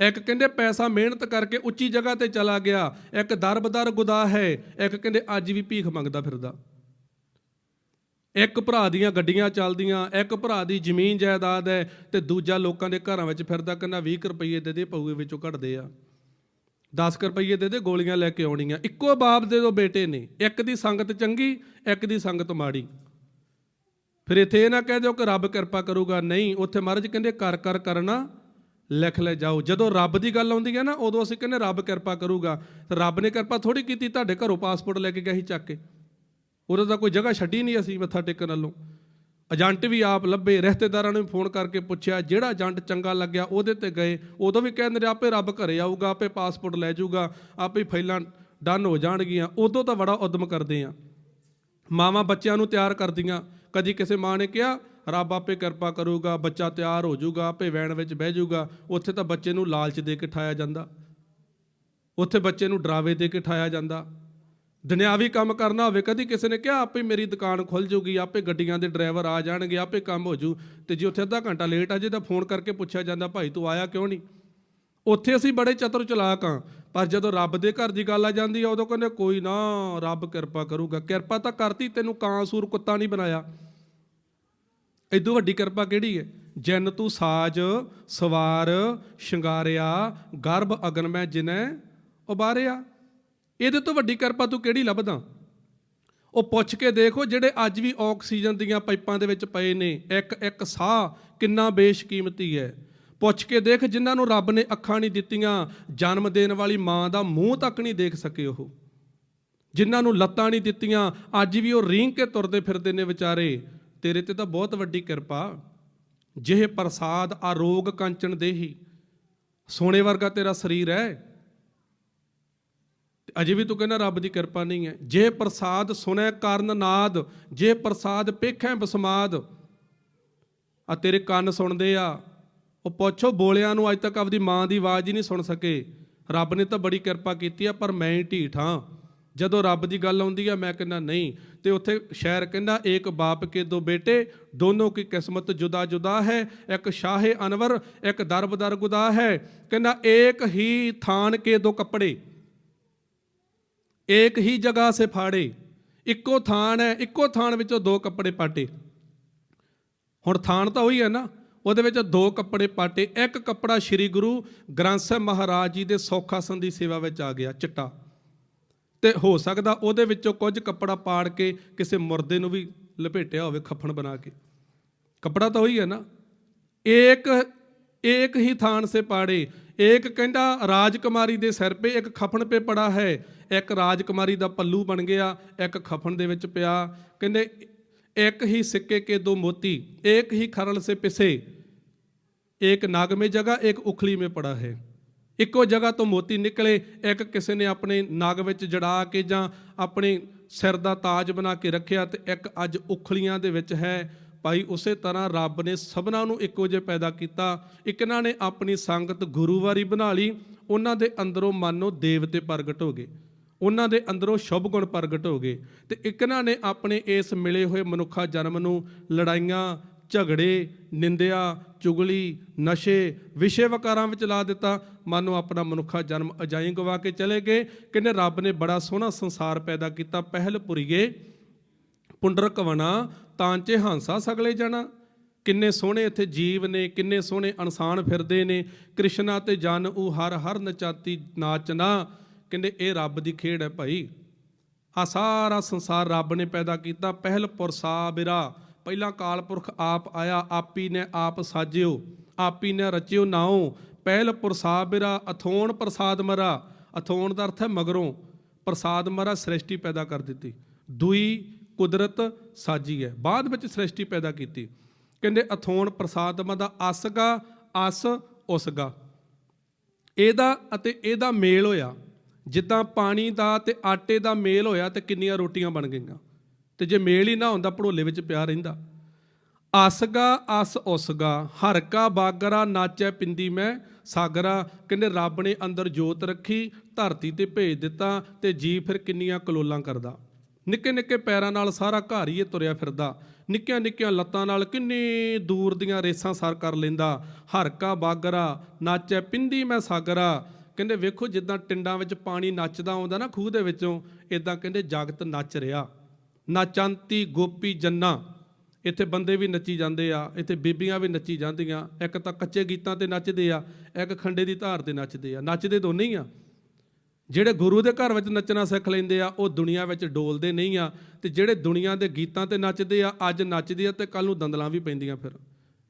ਇੱਕ ਕਹਿੰਦੇ ਪੈਸਾ ਮਿਹਨਤ ਕਰਕੇ ਉੱਚੀ ਜਗ੍ਹਾ ਤੇ ਚਲਾ ਗਿਆ, ਇੱਕ ਦਰਬਦਰ ਗੁਦਾ ਹੈ, ਇੱਕ ਕਹਿੰਦੇ ਅੱਜ ਵੀ ਭੀਖ ਮੰਗਦਾ ਫਿਰਦਾ। ਇੱਕ ਭਰਾ ਦੀਆਂ ਗੱਡੀਆਂ ਚੱਲਦੀਆਂ, ਇੱਕ ਭਰਾ ਦੀ ਜ਼ਮੀਨ ਜਾਇਦਾਦ ਹੈ ਤੇ ਦੂਜਾ ਲੋਕਾਂ ਦੇ ਘਰਾਂ ਵਿੱਚ ਫਿਰਦਾ, ਕਹਿੰਦਾ 20 ਕੁ ਰੁਪਏ ਦੇ ਦੇ ਪਊਏ ਵਿੱਚੋਂ ਕੱਢਦੇ ਆ। 10 ਕੁ ਰੁਪਏ ਦੇ ਦੇ ਗੋਲੀਆਂ ਲੈ ਕੇ ਆਉਣੀਆਂ। ਇੱਕੋ ਬਾਪ ਦੇ ਦੋ ਬੇਟੇ ਨੇ, ਇੱਕ ਦੀ ਸੰਗਤ ਚੰਗੀ, ਇੱਕ ਦੀ ਸੰਗਤ ਮਾੜੀ। ਫਿਰ ਇੱਥੇ ਇਹ ਨਾ ਕਹਿ ਦਿਓ ਕਿ ਰੱਬ ਕਿਰਪਾ ਕਰੂਗਾ, ਨਹੀਂ, ਉੱਥੇ ਮਹਾਰਾਜ ਕਹਿੰਦੇ ਕਰ ਕਰ, ਕਰਨਾ, ਲਿਖ ਲੈ ਜਾਓ। ਜਦੋਂ ਰੱਬ ਦੀ ਗੱਲ ਆਉਂਦੀ ਹੈ ਨਾ, ਉਦੋਂ ਅਸੀਂ ਕਹਿੰਦੇ ਰੱਬ ਕਿਰਪਾ ਕਰੂਗਾ। ਰੱਬ ਨੇ ਕਿਰਪਾ ਥੋੜੀ ਕੀਤੀ, ਤੁਹਾਡੇ ਘਰੋਂ ਪਾਸਪੋਰਟ ਲੈ ਕੇ ਗਿਆ ਸੀ ਚੱਕ ਕੇ। ਉਦੋਂ ਤਾਂ ਕੋਈ ਜਗ੍ਹਾ ਛੱਡੀ ਨਹੀਂ ਅਸੀਂ ਮੱਥਾ ਟੇਕਣ ਵੱਲੋਂ। ਏਜੰਟ ਵੀ ਆਪ ਲੱਭੇ, ਰਿਸ਼ਤੇਦਾਰਾਂ ਨੂੰ ਵੀ ਫੋਨ ਕਰਕੇ ਪੁੱਛਿਆ, ਜਿਹੜਾ ਏਜੰਟ ਚੰਗਾ ਲੱਗਿਆ ਉਹਦੇ ਤੇ ਗਏ। ਉਦੋਂ ਵੀ ਕਹਿੰਦੇ ਨੇ, ਆਪੇ ਰੱਬ ਘਰੇ ਆਊਗਾ, ਆਪੇ ਪਾਸਪੋਰਟ ਲੈ ਜਾਊਗਾ, ਆਪੇ ਫਾਈਲਾਂ ਡਨ ਹੋ ਜਾਣਗੀਆਂ। ਉਦੋਂ ਤਾਂ ਬੜਾ ਉਦਮ ਕਰਦੇ ਆ ਮਾਵਾਂ ਬੱਚਿਆਂ ਨੂੰ ਤਿਆਰ ਕਰਦੀਆਂ। ਕਦੀ ਕਿਸੇ ਮਾਂ ਨੇ ਕਿਹਾ, ਰੱਬ ਆਪੇ ਕਿਰਪਾ ਕਰੂਗਾ, ਬੱਚਾ ਤਿਆਰ ਹੋ ਜਾਊਗਾ, ਆਪੇ ਵੈਣ ਵਿੱਚ ਬਹਿ ਜਾਊਗਾ। ਉੱਥੇ ਤਾਂ ਬੱਚੇ ਨੂੰ ਲਾਲਚ ਦੇ ਕੇ ਠਾਇਆ ਜਾਂਦਾ। ਉੱਥੇ ਬੱਚੇ ਨੂੰ ਡਰਾਵੇ ਦੇ ਕੇ ਠਾਇਆ ਜਾਂਦਾ। ਦੁਨਿਆਵੀ ਕੰਮ ਕਰਨਾ ਹੋਵੇ, ਕਦੀ ਕਿਸੇ ਨੇ ਕਿਹਾ, ਆਪੇ ਮੇਰੀ ਦੁਕਾਨ ਖੁੱਲ ਜੂਗੀ ਆਪੇ ਗੱਡੀਆਂ ਦੇ ਡਰਾਈਵਰ ਆ ਜਾਣਗੇ, ਆਪੇ ਕੰਮ ਹੋ ਜੂ। ਤੇ ਜੇ ਉੱਥੇ ਅੱਧਾ ਘੰਟਾ ਲੇਟ ਆ ਜੇ ਤਾਂ ਫੋਨ ਕਰਕੇ ਪੁੱਛਿਆ ਜਾਂਦਾ, ਭਾਈ ਤੂੰ ਆਇਆ ਕਿਉਂ ਨਹੀਂ? ਉੱਥੇ ਅਸੀਂ ਬੜੇ ਚਤਰ ਚਲਾਕ ਆ ਪਰ ਜਦੋਂ ਰੱਬ ਦੇ ਘਰ ਦੀ ਗੱਲ ਆ ਜਾਂਦੀ ਆ, ਉਦੋਂ ਕਹਿੰਦੇ, ਕੋਈ ਨਾ, ਰੱਬ ਕਿਰਪਾ ਕਰੂਗਾ। ਕਿਰਪਾ ਤਾਂ ਕਰਤੀ, ਤੈਨੂੰ ਕਾਂ ਸੂਰ ਕੁੱਤਾ ਨਹੀਂ ਬਣਾਇਆ। ਇਦੋਂ ਵੱਡੀ ਕਿਰਪਾ ਕਿਹੜੀ ਹੈ? ਜਿਨ ਤੂੰ ਸਾਜ, ਸਵਾਰ, ਸ਼ਿੰਗਾਰਿਆ, ਗਰਭ ਅਗਨ ਮੈਂ ਜਿਨੈ, ਉਬਾਰਿਆ। ਇਹਦੇ ਤੋਂ ਵੱਡੀ ਕਿਰਪਾ ਤੂੰ ਕਿਹੜੀ ਲੱਭਦਾ? ਉਹ ਪੁੱਛ ਕੇ ਦੇਖੋ, ਜਿਹੜੇ ਅੱਜ ਵੀ ਆਕਸੀਜਨ ਦੀਆਂ ਪਾਈਪਾਂ ਦੇ ਵਿੱਚ ਪਏ ਨੇ। ਇੱਕ ਇੱਕ ਸਾਹ ਕਿੰਨਾ ਬੇਸ਼ਕੀਮਤੀ ਹੈ। ਪੁੱਛ ਕੇ ਦੇਖ ਜਿਨ੍ਹਾਂ ਨੂੰ ਰੱਬ ਨੇ ਅੱਖਾਂ ਨਹੀਂ ਦਿੱਤੀਆਂ, ਜਨਮ ਦੇਣ ਵਾਲੀ ਮਾਂ ਦਾ ਮੂੰਹ ਤੱਕ ਨਹੀਂ ਦੇਖ ਸਕੇ ਉਹ। ਜਿਨ੍ਹਾਂ ਨੂੰ ਲੱਤਾਂ ਨਹੀਂ ਦਿੱਤੀਆਂ, ਅੱਜ ਵੀ ਉਹ ਰੀਂਗ ਕੇ ਤੁਰਦੇ ਫਿਰਦੇ ਨੇ ਵਿਚਾਰੇ। ਤੇਰੇ ਤੇ ਤਾਂ ਬਹੁਤ ਵੱਡੀ ਕਿਰਪਾ। ਜਿਹੇ ਪ੍ਰਸਾਦ ਆਰੋਗ ਕੰਚਨ ਦੇਹੀ। ਸੋਨੇ ਵਰਗਾ ਤੇਰਾ ਸਰੀਰ ਹੈ ਅਜੇ ਵੀ ਤੂੰ ਕਹਿੰਦਾ ਰੱਬ ਦੀ ਕਿਰਪਾ ਨਹੀਂ ਹੈ ਜੇ ਪ੍ਰਸਾਦ ਸੁਨੈ ਕਰਨ ਨਾਦ ਜੇ ਪ੍ਰਸਾਦ ਪੇਖੈ ਬਸਮਾਦ। ਆ ਤੇਰੇ ਕੰਨ ਸੁਣਦੇ ਆ। ਉਹ ਪੁੱਛੋ, ਬੋਲਿਆਂ ਨੂੰ ਅੱਜ ਤੱਕ ਆਪਦੀ ਮਾਂ ਦੀ ਆਵਾਜ਼ ਹੀ ਨਹੀਂ ਸੁਣ ਸਕੇ। ਰੱਬ ਨੇ ਤਾਂ ਬੜੀ ਕਿਰਪਾ ਕੀਤੀ ਆ, ਪਰ ਮੈਂ ਹੀ ਢੀਠ ਹਾਂ। ਜਦੋਂ ਰੱਬ ਦੀ ਗੱਲ ਆਉਂਦੀ ਆ, ਮੈਂ ਕਹਿੰਦਾ ਨਹੀਂ। ਤੇ ਉੱਥੇ ਸ਼ਾਇਰ ਕਹਿੰਦਾ, ਏਕ ਬਾਪ ਕੇ ਦੋ ਬੇਟੇ, ਦੋਨੋਂ ਕੀ ਕਿਸਮਤ ਜੁਦਾ ਜੁਦਾ ਹੈ? ਇੱਕ ਸ਼ਾਹੇ ਅਨਵਰ, ਇੱਕ ਦਰਬਦਰ ਦਰਗੁਦਾ ਹੈ। ਕਹਿੰਦਾ, ਏਕ ਹੀ ਥਾਨ ਕੇ ਦੋ ਕੱਪੜੇ, ਏਕ ਹੀ ਜਗ੍ਹਾ ਸੇ ਫਾੜੇ, ਇੱਕੋ ਥਾਨ ਹੈ, ਇੱਕੋ ਥਾਨ ਵਿੱਚੋਂ ਦੋ ਕੱਪੜੇ ਪਾਟੇ। ਹੁਣ ਥਾਨ ਤਾਂ ਉਹੀ ਹੈ ਨਾ। ਉਹਦੇ ਵਿੱਚ ਦੋ ਕੱਪੜੇ ਪਾਟੇ, ਇੱਕ ਕੱਪੜਾ ਸ੍ਰੀ ਗੁਰੂ ਗ੍ਰੰਥ ਸਾਹਿਬ ਮਹਾਰਾਜ ਜੀ ਦੇ ਸੌਖਾਸਨ ਦੀ ਸੇਵਾ ਵਿੱਚ ਆ ਗਿਆ, ਚਿੱਟਾ। ਤੇ ਹੋ ਸਕਦਾ ਉਹਦੇ ਵਿੱਚੋਂ ਕੁਝ ਕੱਪੜਾ ਪਾੜ ਕੇ ਕਿਸੇ ਮੁਰਦੇ ਨੂੰ ਵੀ ਲਪੇਟਿਆ ਹੋਵੇ ਖੱਫਣ ਬਣਾ ਕੇ। ਕੱਪੜਾ ਤਾਂ ਉਹੀ ਹੈ ਨਾ। ਏਕ ਏਕ ਹੀ ਥਾਨ ਸੇ ਪਾੜੇ। ਏਕ ਕਹਿੰਦਾ, ਰਾਜਕੁਮਾਰੀ ਦੇ ਸਿਰ 'ਤੇ ਇੱਕ ਖਫਣ 'ਤੇ ਪੜਾ ਹੈ। ਇੱਕ ਰਾਜਕੁਮਾਰੀ ਦਾ ਪੱਲੂ ਬਣ ਗਿਆ, ਇੱਕ ਖਫਣ ਦੇ ਵਿੱਚ ਪਿਆ। ਕਹਿੰਦੇ ਇੱਕ ਹੀ ਸਿੱਕੇ ਕੇ ਦੋ ਮੋਤੀ ਇੱਕ ਹੀ ਖਰਲ ਸੇ ਪਿਸੇ ਇੱਕ ਨਗ ਮੇ ਜਗ੍ਹਾ ਇੱਕ ਉਖਲੀ ਮੇ ਪੜਾ ਹੈ ਇੱਕੋ ਜਗ੍ਹਾ ਤੋਂ ਮੋਤੀ ਨਿਕਲੇ ਇੱਕ ਕਿਸੇ ਨੇ ਆਪਣੇ ਨਾਗ ਵਿੱਚ ਜੜਾ ਕੇ ਜਾਂ ਆਪਣੇ ਸਿਰ ਦਾ ਤਾਜ ਬਣਾ ਕੇ ਰੱਖਿਆ ਤੇ ਇੱਕ ਅੱਜ ਉਖਲੀਆਂ ਦੇ ਵਿੱਚ ਹੈ ਭਾਈ ਉਸੇ ਤਰ੍ਹਾਂ ਰੱਬ ਨੇ ਸਭਨਾਂ ਨੂੰ ਇੱਕੋ ਜਿਹਾ ਪੈਦਾ ਕੀਤਾ ਇੱਕਨਾਂ ਨੇ ਆਪਣੀ ਸੰਗਤ ਗੁਰੂ ਵਾਰੀ ਬਣਾ ਲਈ ਉਹਨਾਂ ਦੇ ਅੰਦਰੋਂ ਮੰਨੋ ਦੇਵਤੇ ਪ੍ਰਗਟ ਹੋ ਗਏ ਉਹਨਾਂ ਦੇ ਅੰਦਰੋਂ ਸ਼ੁਭ ਗੁਣ ਪ੍ਰਗਟ ਹੋ ਗਏ ਤੇ ਇੱਕਨਾਂ ਨੇ ਆਪਣੇ ਇਸ ਮਿਲੇ ਹੋਏ ਮਨੁੱਖਾ ਜਨਮ ਨੂੰ ਲੜਾਈਆਂ, ਝਗੜੇ, ਨਿੰਦਿਆ, ਚੁਗਲੀ, ਨਸ਼ੇ, ਵਿਸ਼ੇ ਵਕਾਰਾਂ ਵਿੱਚ ਲਾ ਦਿੱਤਾ। ਮਾਨੋ ਆਪਣਾ ਮਨੁੱਖਾ ਜਨਮ ਅਜਾਈ ਗਵਾ ਕੇ ਚਲੇ ਗਏ। ਕਹਿੰਦੇ ਰੱਬ ਨੇ ਬੜਾ ਸੋਹਣਾ ਸੰਸਾਰ ਪੈਦਾ ਕੀਤਾ, ਪਹਿਲ ਪੁਰੀਏ ਪੁੰਡਰਕ ਵਣਾ, ਤਾਂਚੇ ਹਾਂਸਾ ਸਗਲੇ ਜਾਣਾ। ਕਿੰਨੇ ਸੋਹਣੇ ਇੱਥੇ ਜੀਵ ਨੇ, ਕਿੰਨੇ ਸੋਹਣੇ ਇਨਸਾਨ ਫਿਰਦੇ ਨੇ। ਕ੍ਰਿਸ਼ਨਾ ਤੇ ਜਨ ਉਹ ਹਰ ਹਰ ਨਚਾਤੀ ਨਾਚਨਾ ਕਹਿੰਦੇ, ਇਹ ਰੱਬ ਦੀ ਖੇਡ ਹੈ ਭਾਈ। ਆ ਸਾਰਾ ਸੰਸਾਰ ਰੱਬ ਨੇ ਪੈਦਾ ਕੀਤਾ। ਪਹਿਲ ਪੁਰਸਾ ਬਿਰਾ। ਪਹਿਲਾਂ ਕਾਲ ਪੁਰਖ ਆਪ ਆਇਆ, ਆਪੀ ਨੇ ਆਪ ਸਾਜਿਓ, ਆਪੀ ਨੇ ਰਚਿਓ ਨਾਉ। ਪਹਿਲ ਪੁਰਸਾ ਬਿਰਾ, ਅਥੋਣ ਪ੍ਰਸਾਦ ਮਰਾ। ਅਥੋਣ ਦਾ ਅਰਥ ਹੈ ਮਗਰੋਂ। ਪ੍ਰਸਾਦ ਮਰਾ ਸ੍ਰਿਸ਼ਟੀ ਪੈਦਾ ਕਰ ਦਿੱਤੀ। ਦੁਈ ਕੁਦਰਤ ਸਾਜੀ ਹੈ। ਬਾਅਦ ਵਿੱਚ ਸ੍ਰਿਸ਼ਟੀ ਪੈਦਾ ਕੀਤੀ। ਕਹਿੰਦੇ, ਅਥੋਣ ਪ੍ਰਸਾਦਮਾ ਦਾ ਅਸਗਾ ਅਸ ਉਸਗਾ। ਇਹਦਾ ਅਤੇ ਇਹਦਾ ਮੇਲ ਹੋਇਆ। ਜਿੱਦਾਂ ਪਾਣੀ ਦਾ ਤੇ ਆਟੇ ਦਾ ਮੇਲ ਹੋਇਆ ਤੇ ਕਿੰਨੀਆਂ ਰੋਟੀਆਂ ਬਣ ਗਈਆਂ। ਤੇ ਜੇ ਮੇਲ ਹੀ ਨਾ ਹੁੰਦਾ, ਭੜੋਲੇ ਵਿੱਚ ਪਿਆ ਰਹਿੰਦਾ। ਅਸਗਾ ਅਸ ਉਸਗਾ ਹਰਕਾ, ਬਾਗਰਾ, ਨਾਚੈ, ਪਿੰਦੀ ਮੈਂ, ਸਾਗਰਾ, ਕਹਿੰਦੇ ਰੱਬ ਨੇ ਅੰਦਰ ਜੋਤ ਰੱਖੀ, ਧਰਤੀ ਤੇ ਭੇਜ ਦਿੱਤਾ ਤੇ ਜੀ ਫਿਰ ਕਿੰਨੀਆਂ ਕਲੋਲਾਂ ਕਰਦਾ। ਨਿੱਕੇ ਨਿੱਕੇ ਪੈਰਾਂ ਨਾਲ ਸਾਰਾ ਘਰ ਹੀ ਇਹ ਤੁਰਿਆ ਫਿਰਦਾ। ਨਿੱਕੀਆਂ ਨਿੱਕੀਆਂ ਲੱਤਾਂ ਨਾਲ ਕਿੰਨੀ ਦੂਰ ਦੀਆਂ ਰੇਸਾਂ ਸਰ ਕਰ ਲੈਂਦਾ। ਹਰਕਾ, ਬਾਗਰਾ, ਨਾਚੈ, ਪਿੰਦੀ ਮੈਂ, ਸਾਗਰਾ ਕਹਿੰਦੇ ਵੇਖੋ ਜਿੱਦਾਂ ਟਿੰਡਾਂ ਵਿੱਚ ਪਾਣੀ ਨੱਚਦਾ ਆਉਂਦਾ ਨਾ ਖੂਹ ਦੇ ਵਿੱਚੋਂ ਇਦਾਂ ਕਹਿੰਦੇ ਜਗਤ ਨੱਚ ਰਿਹਾ। ਨਾਚਾਂਤੀ ਗੋਪੀ ਜੰਨਾ, ਇੱਥੇ ਬੰਦੇ ਵੀ ਨੱਚੀ ਜਾਂਦੇ ਆ, ਇੱਥੇ ਬੀਬੀਆਂ ਵੀ ਨੱਚੀ ਜਾਂਦੀਆਂ, ਇੱਕ ਤਾਂ ਕੱਚੇ ਗੀਤਾਂ ਤੇ ਨੱਚਦੇ ਆ, ਇੱਕ ਖੰਡੇ ਦੀ ਧਾਰ ਤੇ ਨੱਚਦੇ ਆ। ਨੱਚਦੇ ਦੋਨੇ ਹੀ ਆ। ਜਿਹੜੇ ਗੁਰੂ ਦੇ ਘਰ ਵਿੱਚ ਨੱਚਣਾ ਸਿੱਖ ਲੈਂਦੇ ਆ, ਉਹ ਦੁਨੀਆ ਵਿੱਚ ਡੋਲਦੇ ਨਹੀਂ ਆ, ਤੇ ਜਿਹੜੇ ਦੁਨੀਆ ਦੇ ਗੀਤਾਂ ਤੇ ਨੱਚਦੇ ਆ, ਅੱਜ ਨੱਚਦੇ ਆ ਤੇ ਕੱਲ ਨੂੰ ਦੰਦਲਾਂ ਵੀ ਪੈਂਦੀਆਂ ਫਿਰ।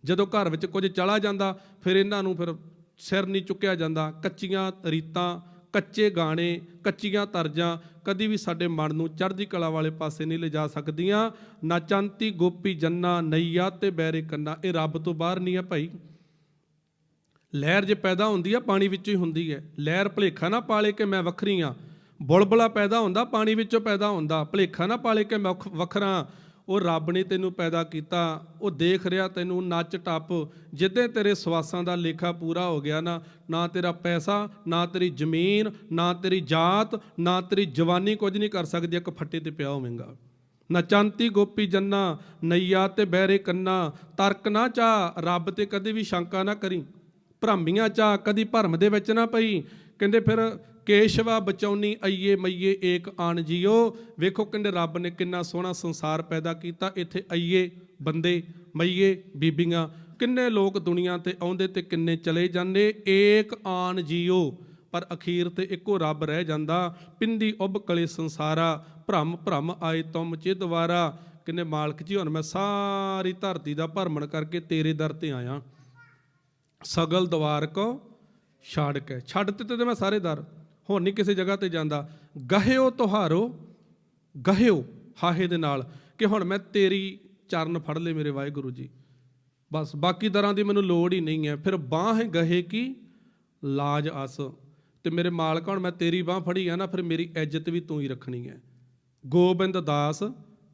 ਜਦੋਂ ਘਰ ਵਿੱਚ ਕੁਝ ਚਲਾ ਜਾਂਦਾ, ਫਿਰ ਇਹਨਾਂ ਨੂੰ ਫਿਰ ਸਿਰ ਨਹੀਂ ਚੁੱਕਿਆ ਜਾਂਦਾ। ਕੱਚੀਆਂ ਰੀਤਾਂ, ਕੱਚੇ ਗਾਣੇ, ਕੱਚੀਆਂ ਤਰਜਾਂ ਕਦੀ ਵੀ ਸਾਡੇ ਮਨ ਨੂੰ ਚੜ੍ਹਦੀ ਕਲਾ ਵਾਲੇ ਪਾਸੇ ਨਹੀਂ ਲਿਜਾ ਸਕਦੀਆਂ। ਨਾਚੰਤੀ ਗੋਪੀ, ਜੰਨਾ, ਨਈਆ ਤੇ ਬੈਰੇ ਕੰਨਾ। ਇਹ ਰੱਬ ਤੋਂ ਬਾਹਰ ਨਹੀਂ ਆ ਭਾਈ। ਲਹਿਰ ਜੇ ਪੈਦਾ ਹੁੰਦੀ ਆ, ਪਾਣੀ ਵਿੱਚੋਂ ਹੀ ਹੁੰਦੀ ਹੈ। ਲਹਿਰ ਭਲੇਖਾ ਨਾ ਪਾਲੇ ਕਿ ਮੈਂ ਵੱਖਰੀ ਆ। ਬੁਲਬੁਲਾ ਪੈਦਾ ਹੁੰਦਾ, ਪਾਣੀ ਵਿੱਚੋਂ ਪੈਦਾ ਹੁੰਦਾ। ਭਲੇਖਾ ਨਾ ਪਾਲੇ ਕਿ ਮੈਂ ਵੱਖ- ਵੱਖਰਾ ਉਹ ਰੱਬ ਨੇ ਤੈਨੂੰ ਪੈਦਾ ਕੀਤਾ, ਉਹ ਦੇਖ ਰਿਹਾ ਤੈਨੂੰ, ਨੱਚ ਟੱਪ। ਜਿੱਦੇ ਤੇਰੇ ਸਵਾਸਾਂ ਦਾ ਲੇਖਾ ਪੂਰਾ ਹੋ ਗਿਆ ਨਾ ਨਾ ਤੇਰਾ ਪੈਸਾ, ਨਾ ਤੇਰੀ ਜ਼ਮੀਨ, ਨਾ ਤੇਰੀ ਜਾਤ, ਨਾ ਤੇਰੀ ਜਵਾਨੀ ਕੁਝ ਨਹੀਂ ਕਰ ਸਕਦੀ, ਇੱਕ ਫੱਟੇ ਤੇ ਪਿਆ ਹੋਵੇਂਗਾ। ਨਚੰਤੀ ਗੋਪੀ ਜੰਨਾ, ਨਈਆ ਤੇ ਬਹਿਰੇ ਕੰਨਾ। ਤਰਕ ਨਾ ਚਾ, ਰੱਬ ਤੇ ਕਦੇ ਵੀ ਸ਼ੰਕਾ ਨਾ ਕਰੀ। ਭ੍ਰਮੀਆਂ ਚਾ, ਕਦੀ ਭਰਮ ਦੇ ਵਿੱਚ ਨਾ ਪਈ। ਕਹਿੰਦੇ ਫਿਰ ਕੇਸ਼ਵਾ ਬਚਾਉਣੀ, ਅਈਏ ਮਈਏ ਏਕ ਆਣ ਜੀਓ। ਵੇਖੋ ਕਹਿੰਦੇ ਰੱਬ ਨੇ ਕਿੰਨਾ ਸੋਹਣਾ ਸੰਸਾਰ ਪੈਦਾ ਕੀਤਾ। ਇੱਥੇ ਅਈਏ ਬੰਦੇ, ਮਈਏ ਬੀਬੀਆਂ, ਕਿੰਨੇ ਲੋਕ ਦੁਨੀਆ ਤੇ ਆਉਂਦੇ ਤੇ ਕਿੰਨੇ ਚਲੇ ਜਾਂਦੇ। ਏਕ ਆਣ ਜੀਓ, ਪਰ ਅਖੀਰ ਤੇ ਇੱਕੋ ਰੱਬ ਰਹਿ ਜਾਂਦਾ। ਪਿੰਦੀ ਉਬ ਕਲੇ ਸੰਸਾਰਾ, ਭ੍ਰਮ ਭ੍ਰਮ ਆਏ ਤੁਮ ਚਿਦਵਾਰਾ ਕਿੰਨੇ ਮਾਲਕ ਜੀ, ਹੁਣ ਮੈਂ ਸਾਰੀ ਧਰਤੀ ਦਾ ਭਰਮਣ ਕਰਕੇ ਤੇਰੇ ਦਰ ਤੇ ਆਇਆ। ਸਗਲ ਦਵਾਰ ਕੋ ਛੱਡ ਕੇ। ਛੱਡ ਦਿੱਤੇ ਤੇ ਮੈਂ ਸਾਰੇ ਦਰ। ਹੁਣ ਨਹੀਂ ਕਿਸੇ ਜਗ੍ਹਾ ਤੇ ਜਾਂਦਾ। ਗਹਿਓ ਤੁਹਾਰੋ, ਗਹਿਓ ਹਾਹੇ ਦੇ ਨਾਲ ਕਿ ਹੁਣ ਮੈਂ ਤੇਰੀ ਚਰਨ ਫੜ ਲਏ ਮੇਰੇ ਵਾਹਿਗੁਰੂ ਜੀ। ਬਸ ਬਾਕੀ ਤਰ੍ਹਾਂ ਦੀ ਮੈਨੂੰ ਲੋੜ ਹੀ ਨਹੀਂ ਹੈ। ਫਿਰ ਬਾਹ ਗਹੇ ਕੀ? ਲਾਜ ਅਸ ਤੇ ਮੇਰੇ ਮਾਲਕ, ਹੁਣ ਮੈਂ ਤੇਰੀ ਬਾਹ ਫੜੀ ਆ ਨਾ, ਫਿਰ ਮੇਰੀ ਇੱਜ਼ਤ ਵੀ ਤੂੰ ਹੀ ਰੱਖਣੀ ਹੈ। ਗੋਬਿੰਦ ਦਾਸ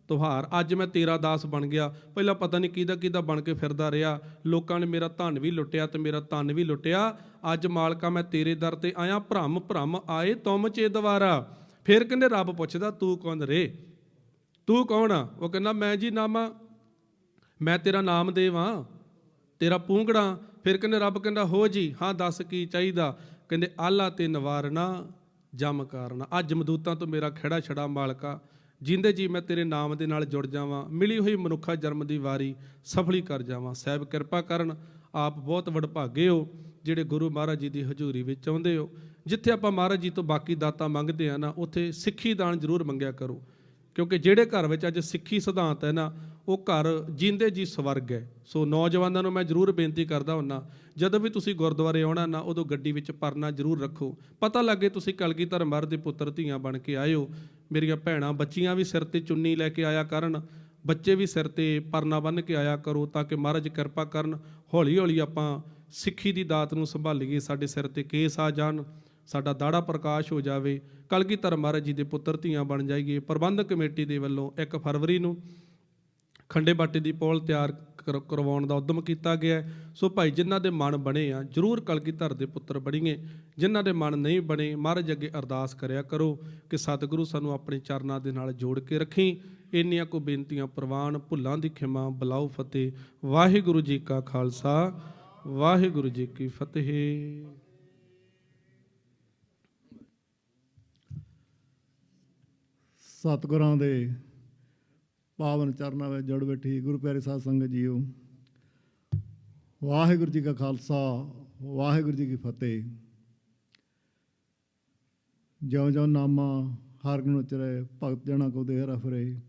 ਤੁਹਾਰ ਅੱਜ ਮੈਂ ਤੇਰਾ ਦਾਸ ਬਣ ਗਿਆ। ਪਹਿਲਾਂ ਪਤਾ ਨਹੀਂ ਕਿਹਦਾ ਕਿਹਦਾ ਬਣ ਕੇ ਫਿਰਦਾ ਰਿਹਾ। ਲੋਕਾਂ ਨੇ ਮੇਰਾ ਧਨ ਵੀ ਲੁੱਟਿਆ ਤੇ ਮੇਰਾ ਤਨ ਵੀ ਲੁੱਟਿਆ। ਅੱਜ ਮਾਲਕਾ ਮੈਂ ਤੇਰੇ ਦਰ ਤੇ ਆਇਆ। ਭ੍ਰਮ ਭ੍ਰਮ ਆਏ ਤੁਮ ਚੇ ਦਵਾਰਾ ਫਿਰ ਕਹਿੰਦੇ ਰੱਬ ਪੁੱਛਦਾ, ਤੂੰ ਕੌਣ ਰੇ? ਤੂੰ ਕੌਣ ਆ? ਉਹ ਕਹਿੰਦਾ, ਮੈਂ ਜੀ ਨਾਮਾ ਮੈਂ ਤੇਰਾ ਨਾਮ ਦੇਵਾਂ, ਤੇਰਾ ਪੂੰਗੜਾ। ਫਿਰ ਕਹਿੰਦੇ, ਰੱਬ ਕਹਿੰਦਾ, ਹੋ ਜੀ, ਹਾਂ, ਦੱਸ ਕੀ ਚਾਹੀਦਾ? ਕਹਿੰਦੇ, ਆਲਾ ਤੇ ਨਵਾਰਨਾ, ਜਮ ਕਾਰਨਾ। ਅੱਜ ਮਦੂਤਾਂ ਤੋਂ ਮੇਰਾ ਖੜਾ ਛੜਾ ਮਾਲਕਾ। ਜਿੰਦੇ ਜੀ ਮੈਂ ਤੇਰੇ ਨਾਮ ਦੇ ਨਾਲ ਜੁੜ ਜਾਵਾਂ, ਮਿਲੀ ਹੋਈ ਮਨੁੱਖਾ ਜਨਮ ਦੀ ਵਾਰੀ ਸਫਲੀ ਕਰ ਜਾਵਾਂ। ਸਹਿਬ ਕਿਰਪਾ ਕਰਨ ਆਪ ਬਹੁਤ ਵਡਭਾਗੇ ਹੋ, ਜਿਹੜੇ ਗੁਰੂ ਮਹਾਰਾਜ ਜੀ ਦੀ ਹਜ਼ੂਰੀ ਵਿੱਚ ਆਉਂਦੇ ਹੋ। ਜਿੱਥੇ ਆਪਾਂ ਮਹਾਰਾਜ ਜੀ ਤੋਂ ਬਾਕੀ ਦਾਤਾ ਮੰਗਦੇ ਆ ਨਾ, ਉੱਥੇ ਸਿੱਖੀ ਦਾਨ ਜ਼ਰੂਰ ਮੰਗਿਆ ਕਰੋ। ਕਿਉਂਕਿ ਜਿਹੜੇ ਘਰ ਵਿੱਚ ਅੱਜ ਸਿੱਖੀ ਸਿਧਾਂਤ ਹੈ ਨਾ, ਉਹ ਘਰ ਜਿੰਦੇ ਜੀ ਸਵਰਗ ਹੈ। ਸੋ ਨੌਜਵਾਨਾਂ ਨੂੰ ਮੈਂ ਜ਼ਰੂਰ ਬੇਨਤੀ ਕਰਦਾ ਹੁੰਨਾ, ਜਦੋਂ ਵੀ ਤੁਸੀਂ ਗੁਰਦੁਆਰੇ ਆਉਣਾ ਨਾ, ਉਦੋਂ ਗੱਡੀ ਵਿੱਚ ਪਰਨਾ ਜ਼ਰੂਰ ਰੱਖੋ। ਪਤਾ ਲੱਗੇ ਤੁਸੀਂ ਕਲਗੀਧਰ ਮਰ ਦੇ ਪੁੱਤਰ, ਧੀਆਂ ਬਣ ਕੇ ਆਏ ਹੋ। ਮੇਰੀਆਂ ਭੈਣਾਂ, ਬੱਚੀਆਂ ਵੀ ਸਿਰ ਤੇ ਚੁੰਨੀ ਲੈ ਕੇ ਆਇਆ ਕਰਨ, ਬੱਚੇ ਵੀ ਸਿਰ ਤੇ ਪਰਨਾ ਬੰਨ੍ਹ ਕੇ ਆਇਆ ਕਰੋ ਤਾਂ ਕਿ ਮਹਾਰਾਜ ਕਿਰਪਾ ਕਰਨ ਹੌਲੀ ਹੌਲੀ ਆਪਾਂ ਸਿੱਖੀ ਦੀ ਦਾਤ ਨੂੰ ਸੰਭਾਲੀਏ, ਸਾਡੇ ਸਿਰ ਤੇ ਕੇਸ ਆ ਜਾਣ, ਸਾਡਾ ਦਾੜਾ ਪ੍ਰਕਾਸ਼ ਹੋ ਜਾਵੇ, ਕਲਗੀਧਰ ਮਹਾਰਾਜ ਜੀ ਦੇ ਪੁੱਤਰ ਧੀਆਂ ਬਣ ਜਾਈਏ, ਪ੍ਰਬੰਧਕ ਕਮੇਟੀ ਦੇ ਵੱਲੋਂ 1 ਫਰਵਰੀ ਨੂੰ ਖੰਡੇ ਬਾਟੇ ਦੀ ਪੌਲ ਤਿਆਰ ਕਰ- ਕਰਵਾਉਣ ਦਾ ਉਦਮ ਕੀਤਾ ਗਿਆ ਹੈ। ਸੋ ਭਾਈ, ਜਿਨ੍ਹਾਂ ਦੇ ਮਨ ਬਣੇ ਆ, ਜਰੂਰ ਕਲਗੀਧਰ ਦੇ ਪੁੱਤਰ ਬਣੀਏ। ਜਿਨ੍ਹਾਂ ਦੇ ਮਨ ਨਹੀਂ ਬਣੇ, ਮਹਾਰਾਜ ਅੱਗੇ ਅਰਦਾਸ ਕਰਿਆ ਕਰੋ ਕਿ ਸਤਿਗੁਰੂ ਸਾਨੂੰ ਆਪਣੇ ਚਰਨਾਂ ਦੇ ਨਾਲ ਜੋੜ ਕੇ ਰੱਖੀ। ਇੰਨੀਆਂ ਕੋ ਬੇਨਤੀਆਂ, ਪ੍ਰਵਾਨ, ਭੁੱਲਾਂ ਦੀ ਖਿਮਾ, ਬਲਾਉ ਫਤਿਹ। ਵਾਹਿਗੁਰੂ ਜੀ ਕਾ ਖਾਲਸਾ, ਵਾਹਿਗੁਰੂ ਜੀ ਕੀ ਫਤਿਹ। ਸਤਿਗੁਰਾਂ ਦੇ ਪਾਵਨ ਚਰਨਾਂ ਵਿੱਚ ਜੁੜ ਬੈਠੀ, ਗੁਰੂ ਪਿਆਰੇ ਸਾਧ ਸੰਗਤ ਜੀਓ। ਵਾਹਿਗੁਰੂ ਜੀ ਕਾ ਖਾਲਸਾ, ਵਾਹਿਗੁਰੂ ਜੀ ਕੀ ਫਤਿਹ। ਜਿਉਂ ਜਿਉਂ ਨਾਮਾ ਹਰ ਗੁਣ ਉਚਰੇ ਭਗਤ ਜਣਾ ਕੋ ਦੇਹਰਾ ਫਰੇ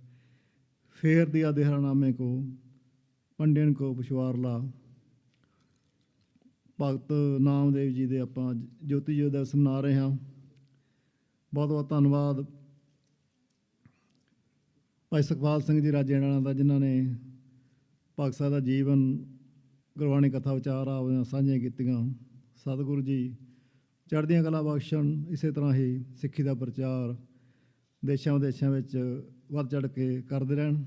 ਫੇਰ ਦਿਆ ਦੇਹਰਾ ਨਾਮੇ ਕੋ ਪੰਡਿਨ ਕੋ ਪਛਵਾਰਲਾ ਭਗਤ ਨਾਮਦੇਵ ਜੀ ਦੇ ਆਪਾਂ ਜੋਤੀ ਜੋਤ ਦਿਵਸ ਮਨਾ ਰਹੇ ਹਾਂ। ਬਹੁਤ ਬਹੁਤ ਧੰਨਵਾਦ। ਭਾਈ ਸੁਖਪਾਲ ਸਿੰਘ ਜੀ ਰਾਜੇ ਵਾਲਾ ਦਾ, ਜਿਨ੍ਹਾਂ ਨੇ ਭਗਤ ਸਾਹਿਬ ਦਾ ਜੀਵਨ, ਗੁਰਬਾਣੀ ਕਥਾ, ਵਿਚਾਰ ਆਪਦੀਆਂ ਸਾਂਝੀਆਂ ਕੀਤੀਆਂ। ਸਤਿਗੁਰੂ ਜੀ ਚੜ੍ਹਦੀਆਂ ਕਲਾ ਬਖਸ਼ਣ, ਇਸੇ ਤਰ੍ਹਾਂ ਹੀ ਸਿੱਖੀ ਦਾ ਪ੍ਰਚਾਰ ਦੇਸ਼ਾਂ ਵਿਦੇਸ਼ਾਂ ਵਿੱਚ ਵੱਧ ਚੜ੍ਹ ਕੇ ਕਰਦੇ ਰਹਿਣ।